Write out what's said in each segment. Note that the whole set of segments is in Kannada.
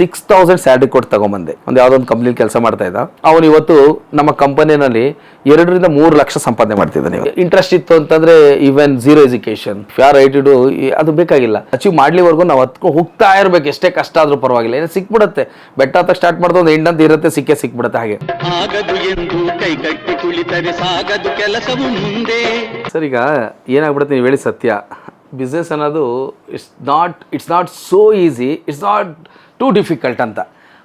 ಸಿಕ್ಸ್ ತೌಸಂಡ್ ಸ್ಯಾಲ್ರಿ ಕೊಟ್ಟು ತಗೊಂಬಂದೆ. ಒಂದು ಯಾವುದೋ ಒಂದು ಕಂಪ್ನಿಲಿ ಕೆಲಸ ಮಾಡ್ತಾ ಇದ್ದ. ಅವನು ಇವತ್ತು ನಮ್ಮ ಕಂಪನಿನಲ್ಲಿ ಎರಡರಿಂದ ಮೂರು ಲಕ್ಷ ಸಂಪಾದನೆ ಮಾಡ್ತಿದ್ದಾನೆ ಇಂಟ್ರೆಸ್ಟ್ ಇತ್ತು ಅಂತಂದ್ರೆ ಈವನ್ ಝೀರೋ ಎಜುಕೇಶನ್ ಫ್ಯಾರ್ ಐಟಿಡು ಅದು ಬೇಕಾಗಿಲ್ಲ. ಅಚೀವ್ ಮಾಡ್ಲಿವರೆಗೂ ನಾವು ಹತ್ಕೊ ಹೋಗ್ತಾ ಇರ್ಬೇಕು. ಎಷ್ಟೇ ಕಷ್ಟ ಆದ್ರೂ ಪರವಾಗಿಲ್ಲ. ಏನೋ ಸಿಕ್ಬಿಡುತ್ತೆ. ಬೆಟ್ಟ ಹತ್ತಕ್ಕೆ ಸ್ಟಾರ್ಟ್ ಮಾಡಿದ ಒಂದು ಎಂಡಂತ ಇರುತ್ತೆ. ಸಿಕ್ಕೇ ಸಿಕ್ಬಿಡುತ್ತೆ ಹಾಗೆ. ಎಂದು ಕೈಕಟ್ಟಿ ಕುಳಿತರೆ ಸಾಗದು ಕೆಲಸವು ಮುಂದೆ. ಸರ್ ಈಗ ಏನಾಗ್ಬಿಡುತ್ತೆ ನೀವು ಹೇಳಿ ಸತ್ಯ. ಬಿಸ್ನೆಸ್ ಅನ್ನೋದು it's not it's not so easy it's not too difficult ಅಂತ.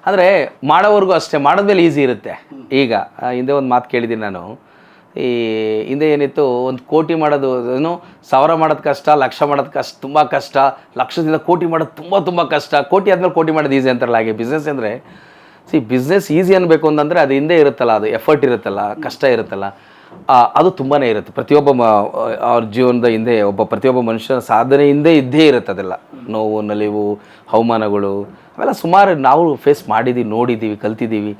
ಅಂದರೆ ಮಾಡೋವರೆಗೂ ಅಷ್ಟೇ ಮಾಡಿದ್ಮೇಲೆ ಈಸಿ ಇರುತ್ತೆ. ಈಗ ಹಿಂದೆ ಒಂದು ಮಾತು ಕೇಳಿದ್ದೀನಿ ನಾನು. ಈ, ಹಿಂದೆ ಏನಿತ್ತು, ಒಂದು ಕೋಟಿ ಮಾಡೋದು, ಏನು, ಸಾವಿರ ಮಾಡೋದು ಕಷ್ಟ, ಲಕ್ಷ ಮಾಡೋದು ಕಷ್ಟ, ತುಂಬ ಕಷ್ಟ, ಲಕ್ಷದಿಂದ ಕೋಟಿ ಮಾಡೋದು ತುಂಬ ತುಂಬ ಕಷ್ಟ. ಕೋಟಿ ಆದಮೇಲೆ ಕೋಟಿ ಮಾಡೋದು ಈಸಿ ಅಂತಾರಲ್ಲ, ಹಾಗೆ ಬಿಸ್ನೆಸ್ ಅಂದರೆ ಸಿ ಬಿಸ್ನೆಸ್ ಈಸಿ ಅನ್ಬೇಕು ಅಂತಂದರೆ ಅದು ಹಿಂದೆ ಇರುತ್ತಲ್ಲ, ಅದು ಎಫರ್ಟ್ ಇರುತ್ತಲ್ಲ, ಕಷ್ಟ ಇರುತ್ತಲ್ಲ. ಅದು ತುಂಬಾ ಇರುತ್ತೆ. ಪ್ರತಿಯೊಬ್ಬ ಮ, ಅವ್ರ ಜೀವನದ ಹಿಂದೆ, ಒಬ್ಬ ಪ್ರತಿಯೊಬ್ಬ ಮನುಷ್ಯನ ಸಾಧನೆ ಹಿಂದೆ ಇದ್ದೇ ಇರುತ್ತೆ ಅದೆಲ್ಲ ನೋವು, ನಲಿವು ಅವಮಾನಗಳು ಅವೆಲ್ಲ ಸುಮಾರು ನಾವು ಫೇಸ್ ಮಾಡಿದ್ದೀವಿ ನೋಡಿದ್ದೀವಿ ಕಲ್ತಿದ್ದೀವಿ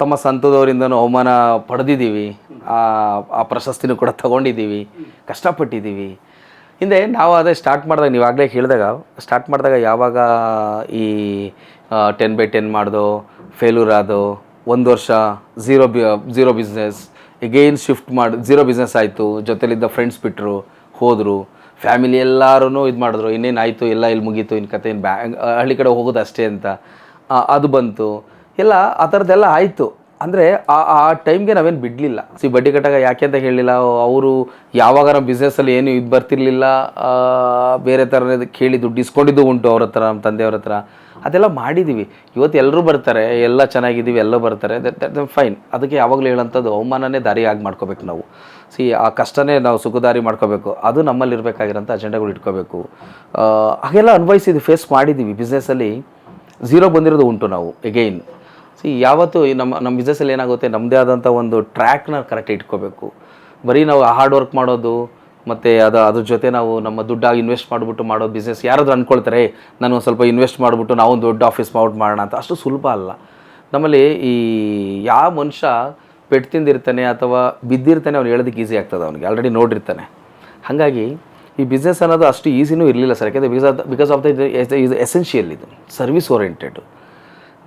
ತಮ್ಮ ಸಂತದವರಿಂದನೂ ಅವಮಾನ ಪಡೆದಿದ್ದೀವಿ ಆ ಆ ಪ್ರಶಸ್ತಿನೂ ಕೂಡ ತಗೊಂಡಿದ್ದೀವಿ ಕಷ್ಟಪಟ್ಟಿದ್ದೀವಿ ಹಿಂದೆ ನಾವು ಅದೇ ಸ್ಟಾರ್ಟ್ ಮಾಡಿದಾಗ, ನೀವು ಆಗಲೇ ಹೇಳಿದಾಗ ಸ್ಟಾರ್ಟ್ ಮಾಡಿದಾಗ ಯಾವಾಗ ಈ ಟೆನ್ ಬೈ ಟೆನ್ ಮಾಡ್ದೋ ಫೇಲ್ಯೂರ್ ಆದೋ, ಒಂದು ವರ್ಷ zero by zero business again shift ಮಾಡಿ ಝೀರೋ ಬಿಸ್ನೆಸ್ ಆಯಿತು, ಜೊತೆಲಿದ್ದ ಫ್ರೆಂಡ್ಸ್ ಬಿಟ್ಟರು ಹೋದರು. ಫ್ಯಾಮಿಲಿ ಎಲ್ಲರೂ ಇದು ಮಾಡಿದ್ರು. ಇನ್ನೇನು ಆಯಿತು? ಎಲ್ಲ ಇಲ್ಲಿ ಮುಗೀತು. ಇನ್ನು ಕತೆ ಏನು ಬ್ಯಾ ಹಳ್ಳಿ ಕಡೆ ಹೋಗೋದು ಅಷ್ಟೇ ಅಂತ. ಅದು ಬಂತು. ಎಲ್ಲ ಆ ಥರದ್ದೆಲ್ಲ ಆಯಿತು. ಅಂದರೆ ಆ ಆ ಟೈಮ್ಗೆ ನಾವೇನು ಬಿಡಲಿಲ್ಲ. ಸಿ, ಬಡ್ಡಿ ಕಟ್ಟಾಗ ಯಾಕೆ ಅಂತ ಹೇಳಲಿಲ್ಲ ಅವರು ಯಾವಾಗ ನಮ್ಮ ಬಿಸ್ನೆಸ್ಸಲ್ಲಿ ಏನು ಇದು ಬರ್ತಿರ್ಲಿಲ್ಲ. ಬೇರೆ ಥರ ಕೇಳಿ ದುಡ್ಡು ಇಸ್ಕೊಂಡಿದ್ದು ಉಂಟು ಅವ್ರ ಹತ್ರ, ನಮ್ಮ ತಂದೆಯವ್ರ ಹತ್ರ. ಅದೆಲ್ಲ ಮಾಡಿದ್ದೀವಿ ಇವತ್ತು ಎಲ್ಲರೂ ಬರ್ತಾರೆ. ಎಲ್ಲ ಚೆನ್ನಾಗಿದ್ದೀವಿ, ಎಲ್ಲ ಬರ್ತಾರೆ. ದಟ್ ಫೈನ್ ಅದಕ್ಕೆ ಯಾವಾಗಲೂ ಹೇಳೋಂಥದ್ದು, ಅವಮಾನನೇ ದಾರಿ ಆಗಿ ಮಾಡ್ಕೋಬೇಕು ನಾವು. ಸಿ, ಆ ಕಷ್ಟನೇ ನಾವು ಸುಖದಾರಿ ಮಾಡ್ಕೋಬೇಕು. ಅದು ನಮ್ಮಲ್ಲಿರಬೇಕಾಗಿರೋಂಥ ಅಜೆಂಡಾಗಳು ಇಟ್ಕೋಬೇಕು. ಹಾಗೆಲ್ಲ ಅನ್ವಯಿಸಿದ್ವಿ ಫೇಸ್ ಮಾಡಿದ್ದೀವಿ ಬಿಸ್ನೆಸ್ಸಲ್ಲಿ ಝೀರೋ ಬಂದಿರೋದು ಉಂಟು ನಾವು ಎಗೈನ್ ಸಿ, ಯಾವತ್ತು ನಮ್ಮ ನಮ್ಮ ಬಿಸ್ನೆಸ್ಸಲ್ಲಿ ಏನಾಗುತ್ತೆ ನಮ್ಮದೇ ಆದಂಥ ಒಂದು ಟ್ರ್ಯಾಕ್ನ ಕರೆಕ್ಟ್ ಇಟ್ಕೋಬೇಕು. ಬರೀ ನಾವು ಹಾರ್ಡ್ ವರ್ಕ್ ಮಾಡೋದು, ಮತ್ತು ಅದು, ಅದ್ರ ಜೊತೆ ನಾವು ನಮ್ಮ ದುಡ್ಡಾಗಿ ಇನ್ವೆಸ್ಟ್ ಮಾಡಿಬಿಟ್ಟು ಮಾಡೋ ಬಿಸ್ನೆಸ್ ಯಾರಾದರೂ ಅಂದ್ಕೊಳ್ತಾರೆ ನಾನು ಸ್ವಲ್ಪ ಇನ್ವೆಸ್ಟ್ ಮಾಡಿಬಿಟ್ಟು ನಾವು ದೊಡ್ಡ ಆಫೀಸ್ ಮಾಡೋಣ ಅಂತ. ಅಷ್ಟು ಸುಲಭ ಅಲ್ಲ. ನಮ್ಮಲ್ಲಿ ಈ ಯಾವ ಮನುಷ್ಯ ಪೆಟ್ಟು ತಿಂದಿರ್ತಾನೆ ಅಥವಾ ಬಿದ್ದಿರ್ತಾನೆ ಅವ್ನು ಹೇಳೋದಕ್ಕೆ ಈಸಿ ಆಗ್ತದೆ ಅವನಿಗೆ. ಆಲ್ರೆಡಿ ನೋಡಿರ್ತಾನೆ. ಹಾಗಾಗಿ ಈ ಬಿಸ್ನೆಸ್ ಅನ್ನೋದು ಅಷ್ಟು ಈಸಿನೂ ಇರಲಿಲ್ಲ ಸರ್ ಯಾಕೆಂದರೆ because of because of the ಇದು ಎಸೆನ್ಷಿಯಲ್ ಇದು. ಸರ್ವಿಸ್ ಓರಿಯೆಂಟೆಡ್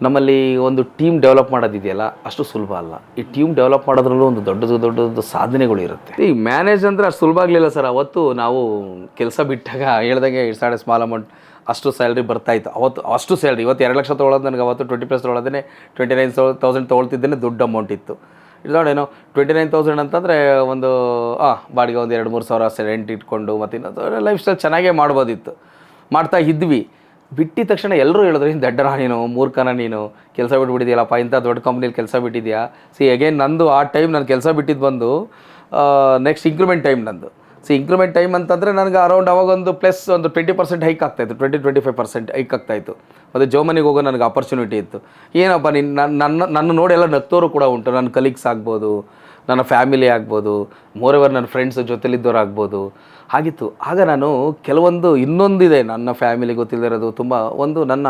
ನಮ್ಮಲ್ಲಿ ಒಂದು ಟೀಮ್ ಡೆವಲಪ್ ಮಾಡೋದಿದೆಯಲ್ಲ, ಅಷ್ಟು ಸುಲಭ ಅಲ್ಲ. ಈ ಟೀಮ್ ಡೆವಲಪ್ ಮಾಡೋದ್ರಲ್ಲೂ ಒಂದು ದೊಡ್ಡದು ದೊಡ್ಡದು ಸಾಧನೆಗಳು ಇರುತ್ತೆ. ಈ ಮ್ಯಾನೇಜ್ ಅಂದರೆ ಅಷ್ಟು ಸುಲಭ ಆಗಲಿಲ್ಲ ಸರ್ ಅವತ್ತು ನಾವು ಕೆಲಸ ಬಿಟ್ಟಾಗ ಹೇಳ್ದಂಗೆ ನಾಟ್ ಸ್ಮಾಲ್ ಅಮೌಂಟ್ ಅಷ್ಟು ಸ್ಯಾಲ್ರಿ ಬರ್ತಾಯಿತ್ತು ಅವತ್ತು ಅಷ್ಟು ಸ್ಯಾಲ್ರಿ ಇವತ್ತು ಎರಡು ಲಕ್ಷ ತೊಗೊಳೋದು ನನಗೆ, ಅವತ್ತು ಟ್ವೆಂಟಿ ಪ್ಲಸ್ ತೊಗೊಳೋದೇ ಟ್ವೆಂಟಿ ನೈನ್ ತೌಸಂಡ್ ತೊಗೊಳ್ತಿದ್ದೇನೆ ದೊಡ್ಡ ಅಮೌಂಟ್ ಇತ್ತು. ಇಲ್ಲ ನೋಡೇನು ಟ್ವೆಂಟಿ ನೈನ್ ತೌಸಂಡ್ ಅಂತಂದರೆ ಒಂದು, ಆ, ಬಾಡಿಗೆ ಒಂದು ಎರಡು ಮೂರು ಸಾವಿರ ರೆಂಟ್ ಇಟ್ಕೊಂಡು ಮತ್ತು ಇನ್ನೊಂದು ಲೈಫ್ ಸ್ಟೈಲ್ ಚೆನ್ನಾಗೇ ಮಾಡ್ಬೋದಿತ್ತು. ಮಾಡ್ತಾ ಇದ್ವಿ. ಬಿಟ್ಟಿದ ತಕ್ಷಣ ಎಲ್ಲರೂ ಹೇಳಿದ್ರು ದಡ್ಡನ ನೀನು, ಮೂರ್ಖನ ನೀನು, ಕೆಲಸ ಬಿಟ್ಬಿಟ್ಟಿದ್ಯಲ್ಲಪ್ಪ, ಇಂಥ ದೊಡ್ಡ ಕಂಪ್ನಿಲಿ ಕೆಲಸ ಬಿಟ್ಟಿದ್ಯಾ? ಸಿ ಅಗೇನ್ ನಂದು ಆ ಟೈಮ್ ನಾನು ಕೆಲಸ ಬಿಟ್ಟಿದ್ದು ಬಂದು ನೆಕ್ಸ್ಟ್ ಇಂಕ್ರಿಮೆಂಟ್ ಟೈಮ್ ನಂದು. ಸಿ ಇಂಕ್ರಿಮೆಂಟ್ ಟೈಮ್ ಅಂತಂದರೆ ನನಗೆ ಅರೌಂಡ್ ಅವಾಗ ಒಂದು ಪ್ಲಸ್ ಒಂದು ಟ್ವೆಂಟಿ ಪರ್ಸೆಂಟ್ ಹೈಕ್ ಆಗ್ತಾಯಿತ್ತು twenty twenty five percent hike ಆಗ್ತಾಯಿತ್ತು ಮತ್ತು ಜರ್ಮನಿಗೆ ಹೋಗೋ ನನಗೆ ಆಪರ್ಚುನಿಟಿ ಇತ್ತು. ಏನಪ್ಪ ನಿನ್ನ ನನ್ನ ನನ್ನ ನನ್ನ ನೋಡಿ ಎಲ್ಲ ಕೂಡ ಉಂಟು. ನನ್ನ ಕಲೀಗ್ಸ್ ಆಗ್ಬೋದು, ನನ್ನ ಫ್ಯಾಮಿಲಿ ಆಗ್ಬೋದು ಮೋರೆವರ್ ನನ್ನ ಫ್ರೆಂಡ್ಸ್ ಜೊತೆಲಿದ್ದವ್ರು ಆಗ್ಬೋದು ಹಾಗಿತ್ತು. ಆಗ ನಾನು ಕೆಲವೊಂದು ಇನ್ನೊಂದಿದೆ ನನ್ನ ಫ್ಯಾಮಿಲಿ ಗೊತ್ತಿಲ್ಲದಿರೋದು. ತುಂಬ ಒಂದು ನನ್ನ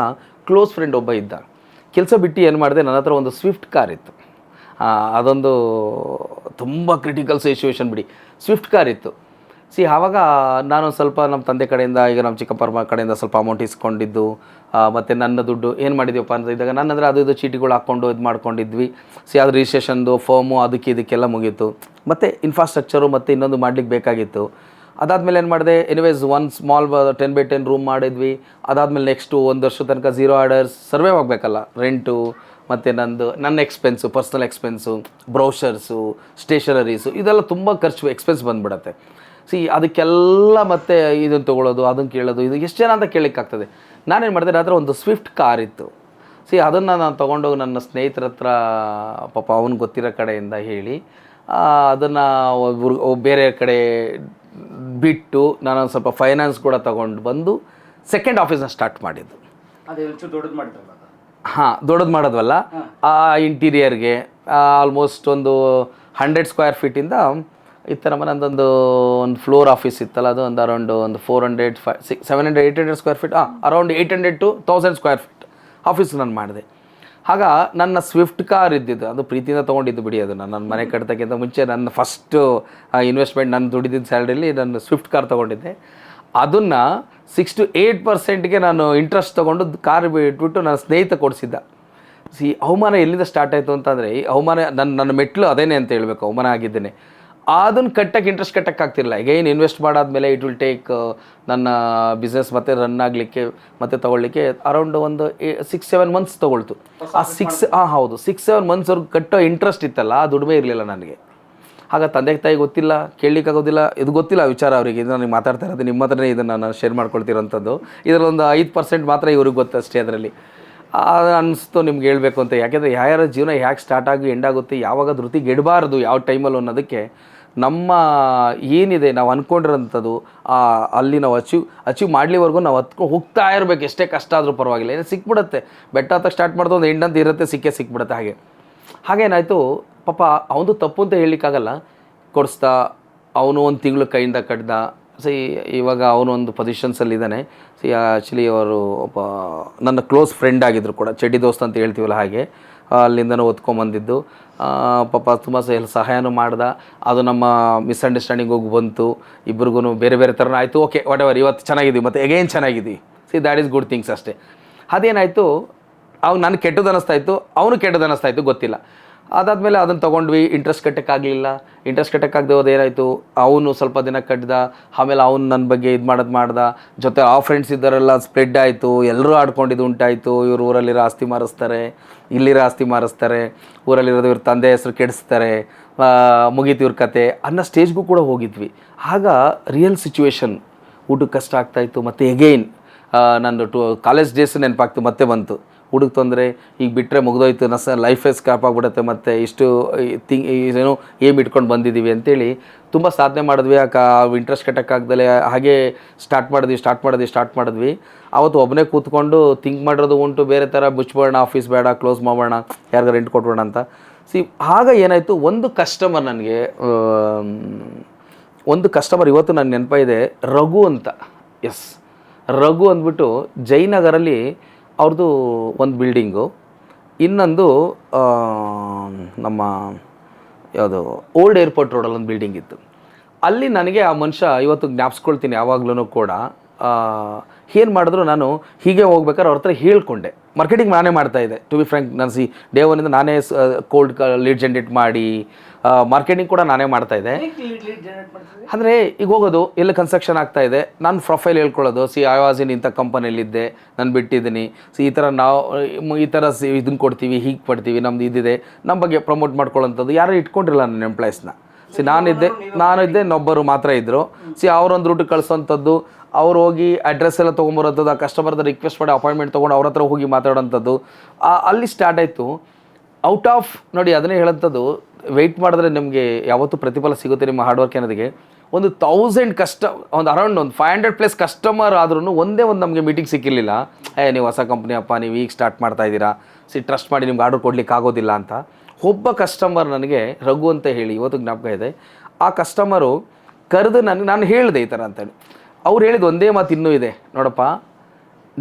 ಕ್ಲೋಸ್ ಫ್ರೆಂಡ್ ಒಬ್ಬ ಇದ್ದ. ಕೆಲಸ ಬಿಟ್ಟು ಏನು ಮಾಡಿದೆ, ನನ್ನ ಹತ್ರ ಒಂದು ಸ್ವಿಫ್ಟ್ ಕಾರ್ ಇತ್ತು. ಅದೊಂದು ತುಂಬ ಕ್ರಿಟಿಕಲ್ ಸಿಚುವೇಶನ್ ಬಿಡಿ. ಸ್ವಿಫ್ಟ್ ಕಾರ್ ಇತ್ತು. ಸಿ ಆವಾಗ ನಾನು ಸ್ವಲ್ಪ ನಮ್ಮ ತಂದೆ ಕಡೆಯಿಂದ, ಈಗ ನಮ್ಮ ಚಿಕ್ಕಪ್ಪ ಕಡೆಯಿಂದ ಸ್ವಲ್ಪ ಅಮೌಂಟ್ ಇಸ್ಕೊಂಡಿದ್ದು ಮತ್ತು ನನ್ನ ದುಡ್ಡು ಏನು ಮಾಡಿದ್ವಪ್ಪ ಅಂತ ಇದ್ದಾಗ ನಾನು ಹತ್ರ ಅದು ಇದು ಚೀಟಿಗಳು ಹಾಕ್ಕೊಂಡು ಇದು ಮಾಡ್ಕೊಂಡಿದ್ವಿ. ಸಿ ಅದು ರಿಜಿಸ್ಟ್ರೇಷನ್ದು ಫಾರ್ಮು ಅದಕ್ಕೆ ಇದಕ್ಕೆಲ್ಲ ಮುಗೀತು. ಮತ್ತು ಇನ್ಫ್ರಾಸ್ಟ್ರಕ್ಚರು ಮತ್ತು ಇನ್ನೊಂದು ಮಾಡ್ಲಿಕ್ಕೆ ಬೇಕಾಗಿತ್ತು. ಅದಾದಮೇಲೆ ಏನು ಮಾಡಿದೆ? Anyways one small ten by ten room ಮಾಡಿದ್ವಿ. ಅದಾದಮೇಲೆ ನೆಕ್ಸ್ಟು ಒಂದು ವರ್ಷ ತನಕ ಝೀರೋ ಆರ್ಡರ್ಸ್ ಸರ್ವೇ ಆಗಬೇಕಲ್ಲ ರೆಂಟು ಮತ್ತು ನಂದು, ನನ್ನ expense personal expense brochures stationeries ಇದೆಲ್ಲ ತುಂಬ ಖರ್ಚು ಎಕ್ಸ್ಪೆನ್ಸ್ ಬಂದ್ಬಿಡತ್ತೆ. ಸಿ ಅದಕ್ಕೆಲ್ಲ ಮತ್ತೆ ಇದನ್ನು ತೊಗೊಳೋದು ಅದನ್ನು ಕೇಳೋದು ಇದು ಎಷ್ಟು ಜನ ಅಂತ ಕೇಳಲಿಕ್ಕಾಗ್ತದೆ. ನಾನೇನು ಮಾಡಿದೆ ಅದರ ಒಂದು ಸ್ವಿಫ್ಟ್ ಕಾರ್ ಇತ್ತು. ಸಿ ಅದನ್ನು ನಾನು ತೊಗೊಂಡೋಗಿ ನನ್ನ ಸ್ನೇಹಿತರ ಹತ್ರ ಪಾಪ ಅವನು ಗೊತ್ತಿರೋ ಕಡೆಯಿಂದ ಹೇಳಿ ಅದನ್ನು ಒಬ್ಬರು ಬೇರೆ ಕಡೆ ಬಿಟ್ಟು ನಾನು ಸ್ವಲ್ಪ ಫೈನಾನ್ಸ್ ಕೂಡ ತೊಗೊಂಡು ಬಂದು ಸೆಕೆಂಡ್ ಆಫೀಸನ್ನ ಸ್ಟಾರ್ಟ್ ಮಾಡಿದ್ದು. ದೊಡ್ಡದು ಮಾಡಿದ್ರಲ್ಲ ಹಾಂ ದೊಡ್ಡದು ಮಾಡೋದ್ವಲ್ಲ? ಆ ಇಂಟೀರಿಯರ್ಗೆ ಆಲ್ಮೋಸ್ಟ್ ಒಂದು ಹಂಡ್ರೆಡ್ ಸ್ಕ್ವೇರ್ ಫೀಟಿಂದ ಇತ್ತು ನಮ್ಮ ನಂದೊಂದು ಒಂದು ಫ್ಲೋರ್ ಆಫೀಸ್ ಇತ್ತಲ್ಲ ಅದು ಒಂದು ಅರೌಂಡ್ ಒಂದು four hundred five six seven hundred eight hundred square feet ಹಾಂ around eight hundred to thousand square feet office ನಾನು ಮಾಡಿದೆ. ಆಗ ನನ್ನ ಸ್ವಿಫ್ಟ್ ಕಾರ್ ಇದ್ದಿದ್ದು ಅದು ಪ್ರೀತಿಯಿಂದ ತೊಗೊಂಡಿದ್ದು ಬಿಡಿ ಅದು ನನ್ನ ಮನೆ ಕಟ್ಟೋಕ್ಕಿಂತ ಮುಂಚೆ ನನ್ನ ಫಸ್ಟು ಇನ್ವೆಸ್ಟ್ಮೆಂಟ್ ನಾನು ದುಡಿದಿದ್ದ ಸ್ಯಾಲ್ರಿಲಿ ನಾನು ಸ್ವಿಫ್ಟ್ ಕಾರ್ ತೊಗೊಂಡಿದ್ದೆ. ಅದನ್ನು ಸಿಕ್ಸ್ ಟು ಏಯ್ಟ್ ಪರ್ಸೆಂಟ್ಗೆ ನಾನು ಇಂಟ್ರೆಸ್ಟ್ ತೊಗೊಂಡು ಕಾರ್ ಬಿಟ್ಬಿಟ್ಟು ನನ್ನ ಸ್ನೇಹಿತ ಕೊಡಿಸಿದ್ದ. ಸಿ ಅವಮಾನ ಎಲ್ಲಿಂದ ಸ್ಟಾರ್ಟ್ ಆಯಿತು ಅಂತಂದರೆ ಈ ಅವಮಾನ ನನ್ನ ನನ್ನ ಮೆಟ್ಲು ಅದೇನೆ ಅಂತ ಹೇಳಬೇಕು ಅವಮಾನ ಆಗಿದ್ದೇನೆ. ಅದನ್ನು ಕಟ್ಟಕ್ಕೆ ಇಂಟ್ರೆಸ್ಟ್ ಕಟ್ಟಕ್ಕೆ ಆಗ್ತಿರಲಿಲ್ಲ. ಏನು ಇನ್ವೆಸ್ಟ್ ಮಾಡಾದ್ಮೇಲೆ ಇಟ್ ವಿಲ್ ಟೇಕ್ ನನ್ನ ಬಿಸ್ನೆಸ್ ಮತ್ತೆ ರನ್ ಆಗಲಿಕ್ಕೆ ಮತ್ತೆ ತೊಗೊಳ್ಳಿಕ್ಕೆ ಅರೌಂಡ್ ಒಂದು ಸಿಕ್ಸ್ ಸೆವೆನ್ ಮಂತ್ಸ್ ತೊಗೊಳ್ತು. ಆ ಸಿಕ್ಸ್ ಹಾಂ ಹೌದು. ಸಿಕ್ಸ್ ಸೆವೆನ್ ಮಂತ್ಸ್ವರೆಗೂ ಕಟ್ಟೋ ಇಂಟ್ರೆಸ್ಟ್ ಇತ್ತಲ್ಲ ಆ ದುಡಿಮೆ ಇರಲಿಲ್ಲ ನನಗೆ. ಆಗ ತಂದೆ ತಾಯಿ ಗೊತ್ತಿಲ್ಲ ಕೇಳಲಿಕ್ಕಾಗೋದಿಲ್ಲ ಇದು ಗೊತ್ತಿಲ್ಲ ವಿಚಾರ ಅವರಿಗೆ. ಇದು ನನಗೆ ಮಾತಾಡ್ತಾ ಇರೋದು ನಿಮ್ಮ ಹತ್ರನೇ ಇದನ್ನು ನಾನು ಶೇರ್ ಮಾಡ್ಕೊಳ್ತಿರೋಂಥದ್ದು. ಇದರಲ್ಲೊಂದು ಐದು ಪರ್ಸೆಂಟ್ ಮಾತ್ರ ಇವ್ರಿಗೆ ಗೊತ್ತು ಅಷ್ಟೇ ಅದರಲ್ಲಿ. ಅನಿಸ್ತು ನಿಮ್ಗೆ ಹೇಳಬೇಕು ಅಂತ. ಯಾಕೆಂದರೆ ಯಾರ ಜೀವನ ಯಾಕೆ ಸ್ಟಾರ್ಟ್ ಆಗಿ ಎಂಡ್ ಆಗುತ್ತೆ ಯಾವಾಗ ಧೃತಿ ಇಡಬಾರ್ದು ಯಾವ ಟೈಮಲ್ಲಿ ಅನ್ನೋದಕ್ಕೆ ನಮ್ಮ ಏನಿದೆ ನಾವು ಅಂದ್ಕೊಂಡಿರೋಂಥದ್ದು ಅಲ್ಲಿ ನಾವು ಅಚೀವ್ ಅಚೀವ್ ಮಾಡಲಿವರೆಗೂ ನಾವು ಹತ್ಕೊಂಡು ಹೋಗ್ತಾ ಇರಬೇಕು. ಎಷ್ಟೇ ಕಷ್ಟ ಆದರೂ ಪರವಾಗಿಲ್ಲ. ಏನೋ ಸಿಕ್ಬಿಡುತ್ತೆ. ಬೆಟ್ಟ ಹತ್ತಕ್ಕೆ ಸ್ಟಾರ್ಟ್ ಮಾಡಿದ್ರೆ ಒಂದು ಹೆಂಡಂತ ಇರುತ್ತೆ, ಸಿಕ್ಕೇ ಸಿಕ್ಬಿಡುತ್ತೆ ಹಾಗೆ. ಹಾಗೇನಾಯಿತು ಪಾಪ ಅವನು ತಪ್ಪು ಅಂತ ಹೇಳಲಿಕ್ಕಾಗಲ್ಲ. ಕೊಡಿಸ್ತಾ, ಅವನು ಒಂದು ತಿಂಗಳು ಕೈಯಿಂದ ಕಡ್ದ ಸಿ ಇವಾಗ ಅವನು ಒಂದು ಪೊಸಿಷನ್ಸಲ್ಲಿದ್ದಾನೆ ಸಿ ಆ್ಯಕ್ಚುಲಿ ಅವರು ಒಬ್ಬ ನನ್ನ ಕ್ಲೋಸ್ ಫ್ರೆಂಡ್ ಆಗಿದ್ರು ಕೂಡ, ಚಡ್ಡಿ ದೋಸ್ತ ಅಂತ ಹೇಳ್ತೀವಲ್ಲ ಹಾಗೆ, ಅಲ್ಲಿಂದನೂ ಓದ್ಕೊಂಬಂದಿದ್ದು. ಪಾಪ ತುಂಬ ಸಹಾಯನೂ ಮಾಡ್ದ. ಅದು ನಮ್ಮ ಮಿಸ್ಅಂಡರ್ಸ್ಟ್ಯಾಂಡಿಂಗ್ ಹೋಗಿ ಬಂತು. ಇಬ್ರಿಗೂ ಬೇರೆ ಬೇರೆ ಥರನೂ ಆಯಿತು. ಓಕೆ ವಾಟ್ ಎವರ್ ಇವತ್ತು ಚೆನ್ನಾಗಿದ್ದೀವಿ. ಮತ್ತು ಎಗೇನ್ ಚೆನ್ನಾಗಿದ್ದೀವಿ. See that is good things ಅಷ್ಟೇ. ಅದೇನಾಯಿತು? ಅವಾಗ ನನಗೆ ಕೆಟ್ಟದ್ದು ಅನ್ನಿಸ್ತಾ ಇತ್ತು. ಅವನು ಕೆಟ್ಟದ್ದು ಇತ್ತು, ಗೊತ್ತಿಲ್ಲ. ಅದಾದಮೇಲೆ ಅದನ್ನು ತೊಗೊಂಡ್ವಿ. ಇಂಟ್ರೆಸ್ಟ್ ಕಟ್ಟೋಕ್ಕಾಗಲಿಲ್ಲ. ಇಂಟ್ರೆಸ್ಟ್ ಕಟ್ಟೋಕ್ಕಾಗದೆ ಹೋದ ಏನಾಯಿತು? ಅವನು ಸ್ವಲ್ಪ ದಿನ ಕಟ್ಟಿದ ಆಮೇಲೆ ಅವನು ನನ್ನ ಬಗ್ಗೆ ಇದು ಮಾಡೋದು ಮಾಡ್ದ. ಜೊತೆ ಆ ಫ್ರೆಂಡ್ಸ್ ಇದ್ದಾರೆಲ್ಲ ಸ್ಪ್ರೆಡ್ ಆಯಿತು. ಎಲ್ಲರೂ ಆಡ್ಕೊಂಡಿದ್ದು ಉಂಟಾಯಿತು. ಇವರು ಊರಲ್ಲಿರೋ ಆಸ್ತಿ ಮಾರಿಸ್ತಾರೆ. ಇಲ್ಲಿರೋ ಆಸ್ತಿ ಮಾರಿಸ್ತಾರೆ. ಊರಲ್ಲಿರೋದು ಇವ್ರ ತಂದೆ ಹೆಸರು ಕೆಡಿಸ್ತಾರೆ. ಮುಗೀತು ಇವ್ರ ಕತೆ ಅನ್ನೋ ಸ್ಟೇಜ್ಗೂ ಕೂಡ ಹೋಗಿದ್ವಿ. ಆಗ ರಿಯಲ್ ಸಿಚುವೇಶನ್ ಊಟಕ್ಕೆ ಕಷ್ಟ ಆಗ್ತಾಯಿತ್ತು ಮತ್ತು ಎಗೈನ್ ನಂದು ಟು ಕಾಲೇಜ್ ಡೇಸ್ ನೆನಪಾಗ್ತು. ಮತ್ತೆ ಬಂತು. ಹುಡುಗ ತೊಂದರೆ, ಈಗ ಬಿಟ್ಟರೆ ಮುಗ್ದೋಯ್ತು, ನಸ ಲೈಫೇ ಸ್ಕ್ರಾಪ್ ಆಗಿಬಿಡುತ್ತೆ ಮತ್ತು ಇಷ್ಟು ತಿಂಗ್ ಏನು ಏಮ್ ಇಟ್ಕೊಂಡು ಬಂದಿದ್ದೀವಿ ಅಂತೇಳಿ ತುಂಬ ಸಾಧನೆ ಮಾಡಿದ್ವಿ. ಆ ಕಾ ಇಂಟ್ರೆಸ್ಟ್ ಕಟ್ಟೋಕ್ಕಾಗ್ದಲೆ ಹಾಗೆ ಸ್ಟಾರ್ಟ್ ಮಾಡಿದ್ವಿ ಸ್ಟಾರ್ಟ್ ಮಾಡಿದ್ವಿ ಸ್ಟಾರ್ಟ್ ಮಾಡಿದ್ವಿ. ಅವತ್ತು ಒಬ್ಬನೇ ಕೂತ್ಕೊಂಡು ಥಿಂಕ್ ಮಾಡಿರೋದು ಉಂಟು, ಬೇರೆ ಥರ ಮುಚ್ಬೋಣ ಆಫೀಸ್ ಬೇಡ ಕ್ಲೋಸ್ ಮಾಡೋಣ ಯಾರಿಗಾರು ರೆಂಟ್ ಕೊಟ್ಬೋಣ ಅಂತ. ಸಿ ಆಗ ಏನಾಯಿತು, ಒಂದು ಕಸ್ಟಮರ್ ನನಗೆ ಒಂದು ಕಸ್ಟಮರ್ ಇವತ್ತು ನನ್ನ ನೆನಪಿದೆ ರಘು ಅಂತ. ಎಸ್ ರಘು ಅಂದ್ಬಿಟ್ಟು ಜಯನಗರಲ್ಲಿ ಅವ್ರದ್ದು ಒಂದು ಬಿಲ್ಡಿಂಗು. ಇನ್ನೊಂದು ನಮ್ಮ ಯಾವುದು, ಓಲ್ಡ್ ಏರ್ಪೋರ್ಟ್ ರೋಡಲ್ಲಿ ಒಂದು ಬಿಲ್ಡಿಂಗ್ ಇತ್ತು. ಅಲ್ಲಿ ನನಗೆ ಆ ಮನುಷ್ಯ ಇವತ್ತು ಜ್ಞಾಪಿಸ್ಕೊಳ್ತೀನಿ ಯಾವಾಗ್ಲೂ ಕೂಡ. ಏನು ಮಾಡಿದ್ರು ನಾನು ಹೀಗೆ ಹೋಗ್ಬೇಕಾದ್ರೆ ಅವ್ರ ಹತ್ರ ಹೇಳ್ಕೊಂಡೆ. ಮಾರ್ಕೆಟಿಂಗ್ ನಾನೇ ಮಾಡ್ತಾ ಇದ್ದೆ. ಟು ಬಿ ಫ್ರ್ಯಾಂಕ್ ನಾನು ಸಿ ಡೇ ಒನ್ನಿಂದ ನಾನೇ ಕೋಲ್ಡ್ ಲೀಡ್ ಜನ್ರೇಟ್ ಮಾಡಿ ಮಾರ್ಕೆಟಿಂಗ್ ಕೂಡ ನಾನೇ ಮಾಡ್ತಾ ಇದ್ದೆ. ಅಂದರೆ ಈಗ ಹೋಗೋದು ಎಲ್ಲ ಕನ್ಸ್ಟ್ರಕ್ಷನ್ ಆಗ್ತಾ ಇದೆ ನಾನು ಪ್ರೊಫೈಲ್ ಹೇಳ್ಕೊಳ್ಳೋದು ಸಿ ಐ ವಾಸ್ ಇನ್ ಇಂಥ ಕಂಪನಿಯಲ್ಲಿದ್ದೆ ನಾನು ಬಿಟ್ಟಿದ್ದೀನಿ. ಸಿ ಈ ಥರ ನಾವು ಈ ಥರ ಸಿ ಇದನ್ನು ಕೊಡ್ತೀವಿ ಹೀಗೆ ಪಡ್ತೀವಿ ನಮ್ದು ಇದಿದೆ. ನಮ್ಮ ಬಗ್ಗೆ ಪ್ರಮೋಟ್ ಮಾಡ್ಕೊಳ್ಳೋಂಥದ್ದು ಯಾರು ಇಟ್ಕೊಂಡಿರಲ್ಲ ನನ್ನ ಎಂಪ್ಲಾಯೀಸ್ನ ಸಿ ನಾನಿದ್ದೆ ನಾನು ಇದ್ದೆ ಇನ್ನೊಬ್ಬರು ಮಾತ್ರ ಇದ್ದರು ಸಿ ಅವರೊಂದು ರೂಟ್ ಕಳಿಸೋಂಥದ್ದು ಅವ್ರು ಹೋಗಿ ಅಡ್ರೆಸ್ ಎಲ್ಲ ತೊಗೊಂಬರೋಂಥದ್ದು ಆ ಕಸ್ಟಮರ್ದ ರಿಕ್ವೆಸ್ಟ್ ಮಾಡಿ ಅಪಾಯಿಂಟ್ಮೆಂಟ್ ತೊಗೊಂಡು ಅವ್ರ ಹತ್ರ ಹೋಗಿ ಮಾತಾಡೋಂಥದ್ದು ಅಲ್ಲಿ ಸ್ಟಾರ್ಟ್ ಆಯಿತು. ಔಟ್ ಆಫ್ ನೋಡಿ ಅದನ್ನೇ ಹೇಳೋಂಥದ್ದು ವೆಯ್ಟ್ ಮಾಡಿದ್ರೆ ನಿಮಗೆ ಯಾವತ್ತೂ ಪ್ರತಿಫಲ ಸಿಗುತ್ತೆ ನಿಮ್ಮ ಹಾರ್ಡ್ ವರ್ಕ್ ಅನ್ನೋದಕ್ಕೆ ಒಂದು ತೌಸಂಡ್ ಕಷ್ಟ ಒಂದು ಅರೌಂಡ್ ಒಂದು ಫೈವ್ ಹಂಡ್ರೆಡ್ ಪ್ಲಸ್ ಕಸ್ಟಮರ್ ಆದ್ರೂ ಒಂದೇ ಒಂದು ನಮಗೆ ಮೀಟಿಂಗ್ ಸಿಕ್ಕಿರಲಿಲ್ಲ. ಏ, ನೀವು ಹೊಸ ಕಂಪ್ನಿ ಅಪ್ಪ, ನೀವು ಈಗ ಸ್ಟಾರ್ಟ್ ಮಾಡ್ತಾ ಇದ್ದೀರಾ. ಸಿ ಟ್ರಸ್ಟ್ ಮಾಡಿ ನಿಮ್ಗೆ ಆರ್ಡರ್ ಕೊಡ್ಲಿಕ್ಕೆ ಆಗೋದಿಲ್ಲ ಅಂತ. ಒಬ್ಬ ಕಸ್ಟಮರ್ ನನಗೆ ರಘು ಅಂತ ಹೇಳಿ, ಇವತ್ತು ಜ್ಞಾಪಕ ಇದೆ. ಆ ಕಸ್ಟಮರು ಕರೆದು ನನಗೆ, ನಾನು ಹೇಳಿದೆ ಈ ಥರ ಅಂತೇಳಿ. ಅವ್ರು ಹೇಳಿದ ಒಂದೇ ಮಾತು ಇನ್ನೂ ಇದೆ. ನೋಡಪ್ಪ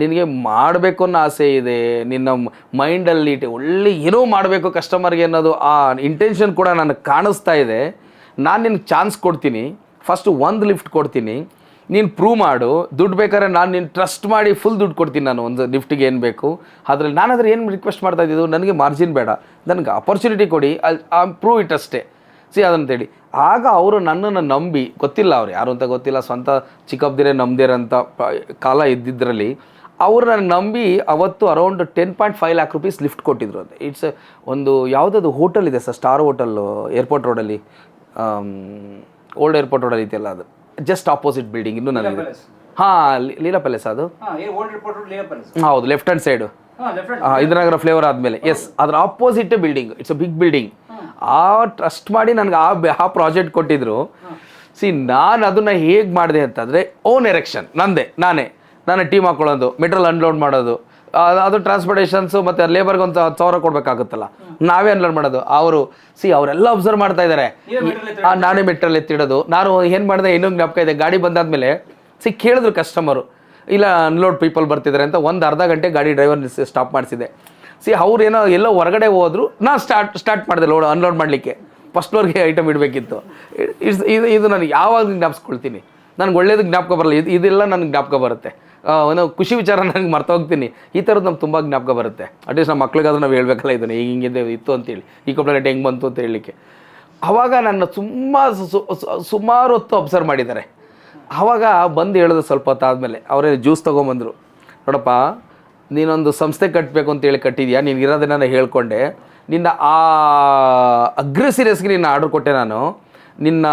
ನಿನಗೆ ಮಾಡಬೇಕು ಅನ್ನೋ ಆಸೆ ಇದೆ, ನಿನ್ನ ಮೈಂಡಲ್ಲಿ ಇಟ್ಟು ಒಳ್ಳೆ ಏನೋ ಮಾಡಬೇಕು ಕಸ್ಟಮರ್ಗೆ ಅನ್ನೋದು ಆ ಇಂಟೆನ್ಷನ್ ಕೂಡ ನನಗೆ ಕಾಣಿಸ್ತಾ ಇದೆ. ನಾನು ನಿನಗೆ ಚಾನ್ಸ್ ಕೊಡ್ತೀನಿ ಫಸ್ಟ್ ಒಂದು ಲಿಫ್ಟ್ ಕೊಡ್ತೀನಿ, ನೀನು ಪ್ರೂವ್ ಮಾಡು, ದುಡ್ಡು ಬೇಕಾದ್ರೆ ನಾನು ನಿನ್ನ ಟ್ರಸ್ಟ್ ಮಾಡಿ ಫುಲ್ ದುಡ್ಡು ಕೊಡ್ತೀನಿ ನಾನು, ಒಂದು ಲಿಫ್ಟಿಗೆ ಏನು ಬೇಕು. ಅದರಲ್ಲಿ ನಾನು ಅದ್ರ ಏನು ರಿಕ್ವೆಸ್ಟ್ ಮಾಡ್ತಾ ಇದ್ದಿದ್ದು, ನನಗೆ ಮಾರ್ಜಿನ್ ಬೇಡ, ನನಗೆ ಅಪರ್ಚುನಿಟಿ ಕೊಡಿ ಆ ಪ್ರೂವ್ ಇಟ್ ಅಷ್ಟೇ. ಸಿ ಅದಂತೇಳಿ ಆಗ ಅವರು ನನ್ನನ್ನು ನಂಬಿ, ಗೊತ್ತಿಲ್ಲ ಅವ್ರು ಯಾರು ಅಂತ ಗೊತ್ತಿಲ್ಲ, ಸ್ವಂತ ಚಿಕ್ಕಪ್ಪದಿರೇ ನಂಬ್ದಿರಂಥ ಕಾಲ ಇದ್ದಿದ್ರಲ್ಲಿ ಅವ್ರು ನಂಬಿ ಅವತ್ತು around ten point five lakh rupees lift ಕೊಟ್ಟಿದ್ರು ಅದು ಇಟ್ಸ್ ಒಂದು ಯಾವುದಾದ್ರು ಹೋಟೆಲ್ ಇದೆ ಸರ್ ಸ್ಟಾರ್ ಹೋಟೆಲ್ಲು ಏರ್ಪೋರ್ಟ್ ರೋಡಲ್ಲಿ ಓಲ್ಡ್ ಏರ್ಪೋರ್ಟ್ ರೋಡಲ್ಲಿ ಇದೆಯಲ್ಲ ಅದು. ಜಸ್ಟ್ ಆಪೋಸಿಟ್ ಬಿಲ್ಡಿಂಗ್ ಇನ್ನೂ ನನಗೆ ಹಾಂ ಲೀಲಾ ಪ್ಯಾಲೇಸ್ ಅದು. ಹೌದು ಲೆಫ್ಟ್ ಹ್ಯಾಂಡ್ ಸೈಡು ಇದ್ರಾಗರ ಫ್ಲೇವರ್ ಆದಮೇಲೆ. ಎಸ್ ಅದರ opposite building it's a big building ಆ ಟ್ರಸ್ಟ್ ಮಾಡಿ ನನಗೆ ಆ ಆ ಪ್ರಾಜೆಕ್ಟ್ ಕೊಟ್ಟಿದ್ರು. ಸಿ ನಾನು ಅದನ್ನು ಹೇಗೆ ಮಾಡಿದೆ ಅಂತಂದರೆ ಓನ್ ಎರೆಕ್ಷನ್ ನಂದೆ ನಾನೇ. ನಾನು ಟೀಮ್ ಹಾಕೊಳ್ಳೋದು ಮೆಟ್ರಲ್ ಅನ್ಲೋಡ್ ಮಾಡೋದು ಅದು ಟ್ರಾನ್ಸ್ಪೋರ್ಟೇಷನ್ಸು ಮತ್ತು ಲೇಬರ್ಗೆ ಒಂದು ಹತ್ತು ಸಾವಿರ ಕೊಡಬೇಕಾಗುತ್ತಲ್ಲ ನಾವೇ ಅನ್ಲೋಡ್ ಮಾಡೋದು. ಅವರು ಸಿ ಅವರೆಲ್ಲ ಅಬ್ಸರ್ವ್ ಮಾಡ್ತಾ ಇದ್ದಾರೆ ನಾನೇ ಮೆಟ್ರಲ್ ಎತ್ತಿಡೋದು. ನಾನು ಏನು ಮಾಡಿದೆ ಇನ್ನೊಂದು ಜ್ಞಾಪಕ ಇದೆ ಗಾಡಿ ಬಂದಾದ್ಮೇಲೆ ಸಿ ಕೇಳಿದ್ರು ಕಸ್ಟಮರು ಇಲ್ಲ ಅನ್ಲೋಡ್ ಪೀಪಲ್ ಬರ್ತಿದ್ದಾರೆ ಅಂತ ಒಂದು ಅರ್ಧ ಗಂಟೆ ಗಾಡಿ ಡ್ರೈವರ್ ಸ್ಟಾಪ್ ಮಾಡಿಸಿದೆ. ಸಿ ಅವ್ರು ಏನೋ ಎಲ್ಲೋ ಹೊರಗಡೆ ಹೋದ್ರು ನಾನು ಸ್ಟಾರ್ಟ್ ಸ್ಟಾರ್ಟ್ ಮಾಡಿದೆ ಲೋಡ್ ಅನ್ಲೋಡ್ ಮಾಡಲಿಕ್ಕೆ. ಫಸ್ಟ್ ಫ್ಲೋರ್ಗೆ ಐಟಮ್ ಇಡಬೇಕಿತ್ತು. ಇದು ಇದು ನಾನು ಯಾವಾಗ ಜ್ಞಾಪಿಸ್ಕೊಳ್ತೀನಿ ನನಗೆ ಒಳ್ಳೇದು ಜ್ಞಾಪಕ ಬರಲ್ಲ. ಇದು ಇದೆಲ್ಲ ನನಗೆ ಜ್ಞಾಪಕ ಬರುತ್ತೆ. ನಾವು ಖುಷಿ ವಿಚಾರ ನನಗೆ ಮರ್ತೋಗ್ತೀನಿ ಈ ಥರದ್ದು ನಮ್ಗೆ ತುಂಬ ಜ್ಞಾಪಕ ಬರುತ್ತೆ. ಅಟ್ಲೀಸ್ಟ್ ನಮ್ಮ ಮಕ್ಳಿಗಾದ್ರೂ ನಾವು ಹೇಳ್ಬೇಕಲ್ಲ ಇದನ್ನು. ಈಗ ಹಿಂಗಿದೆ ಇತ್ತು ಅಂತೇಳಿ ಈ ಕಂಪ್ಲೇಂಟ್ ಹೆಂಗೆ ಬಂತು ಅಂತ ಹೇಳಲಿಕ್ಕೆ. ಆವಾಗ ನನ್ನ ತುಂಬ ಸುಮಾರು ಹೊತ್ತು ಅಬ್ಸರ್ವ್ ಮಾಡಿದ್ದಾರೆ. ಆವಾಗ ಬಂದು ಹೇಳಿದ್ರು ಸ್ವಲ್ಪ ಹೊತ್ತು ಆದಮೇಲೆ ಅವರೇ ಜ್ಯೂಸ್ ತೊಗೊಂಬಂದರು. ನೋಡಪ್ಪ, ನೀನೊಂದು ಸಂಸ್ಥೆ ಕಟ್ಟಬೇಕು ಅಂತೇಳಿ ಕಟ್ಟಿದ್ಯಾ? ನೀನು ಇರೋದನ್ನ ನಾನು ಹೇಳ್ಕೊಂಡೆ. ನಿನ್ನ ಆ ಅಗ್ರೆಸಿರಿಯಸ್ಗೆ ನಿನ್ನ ಆರ್ಡ್ರ್ ಕೊಟ್ಟೆ ನಾನು. ನಿನ್ನ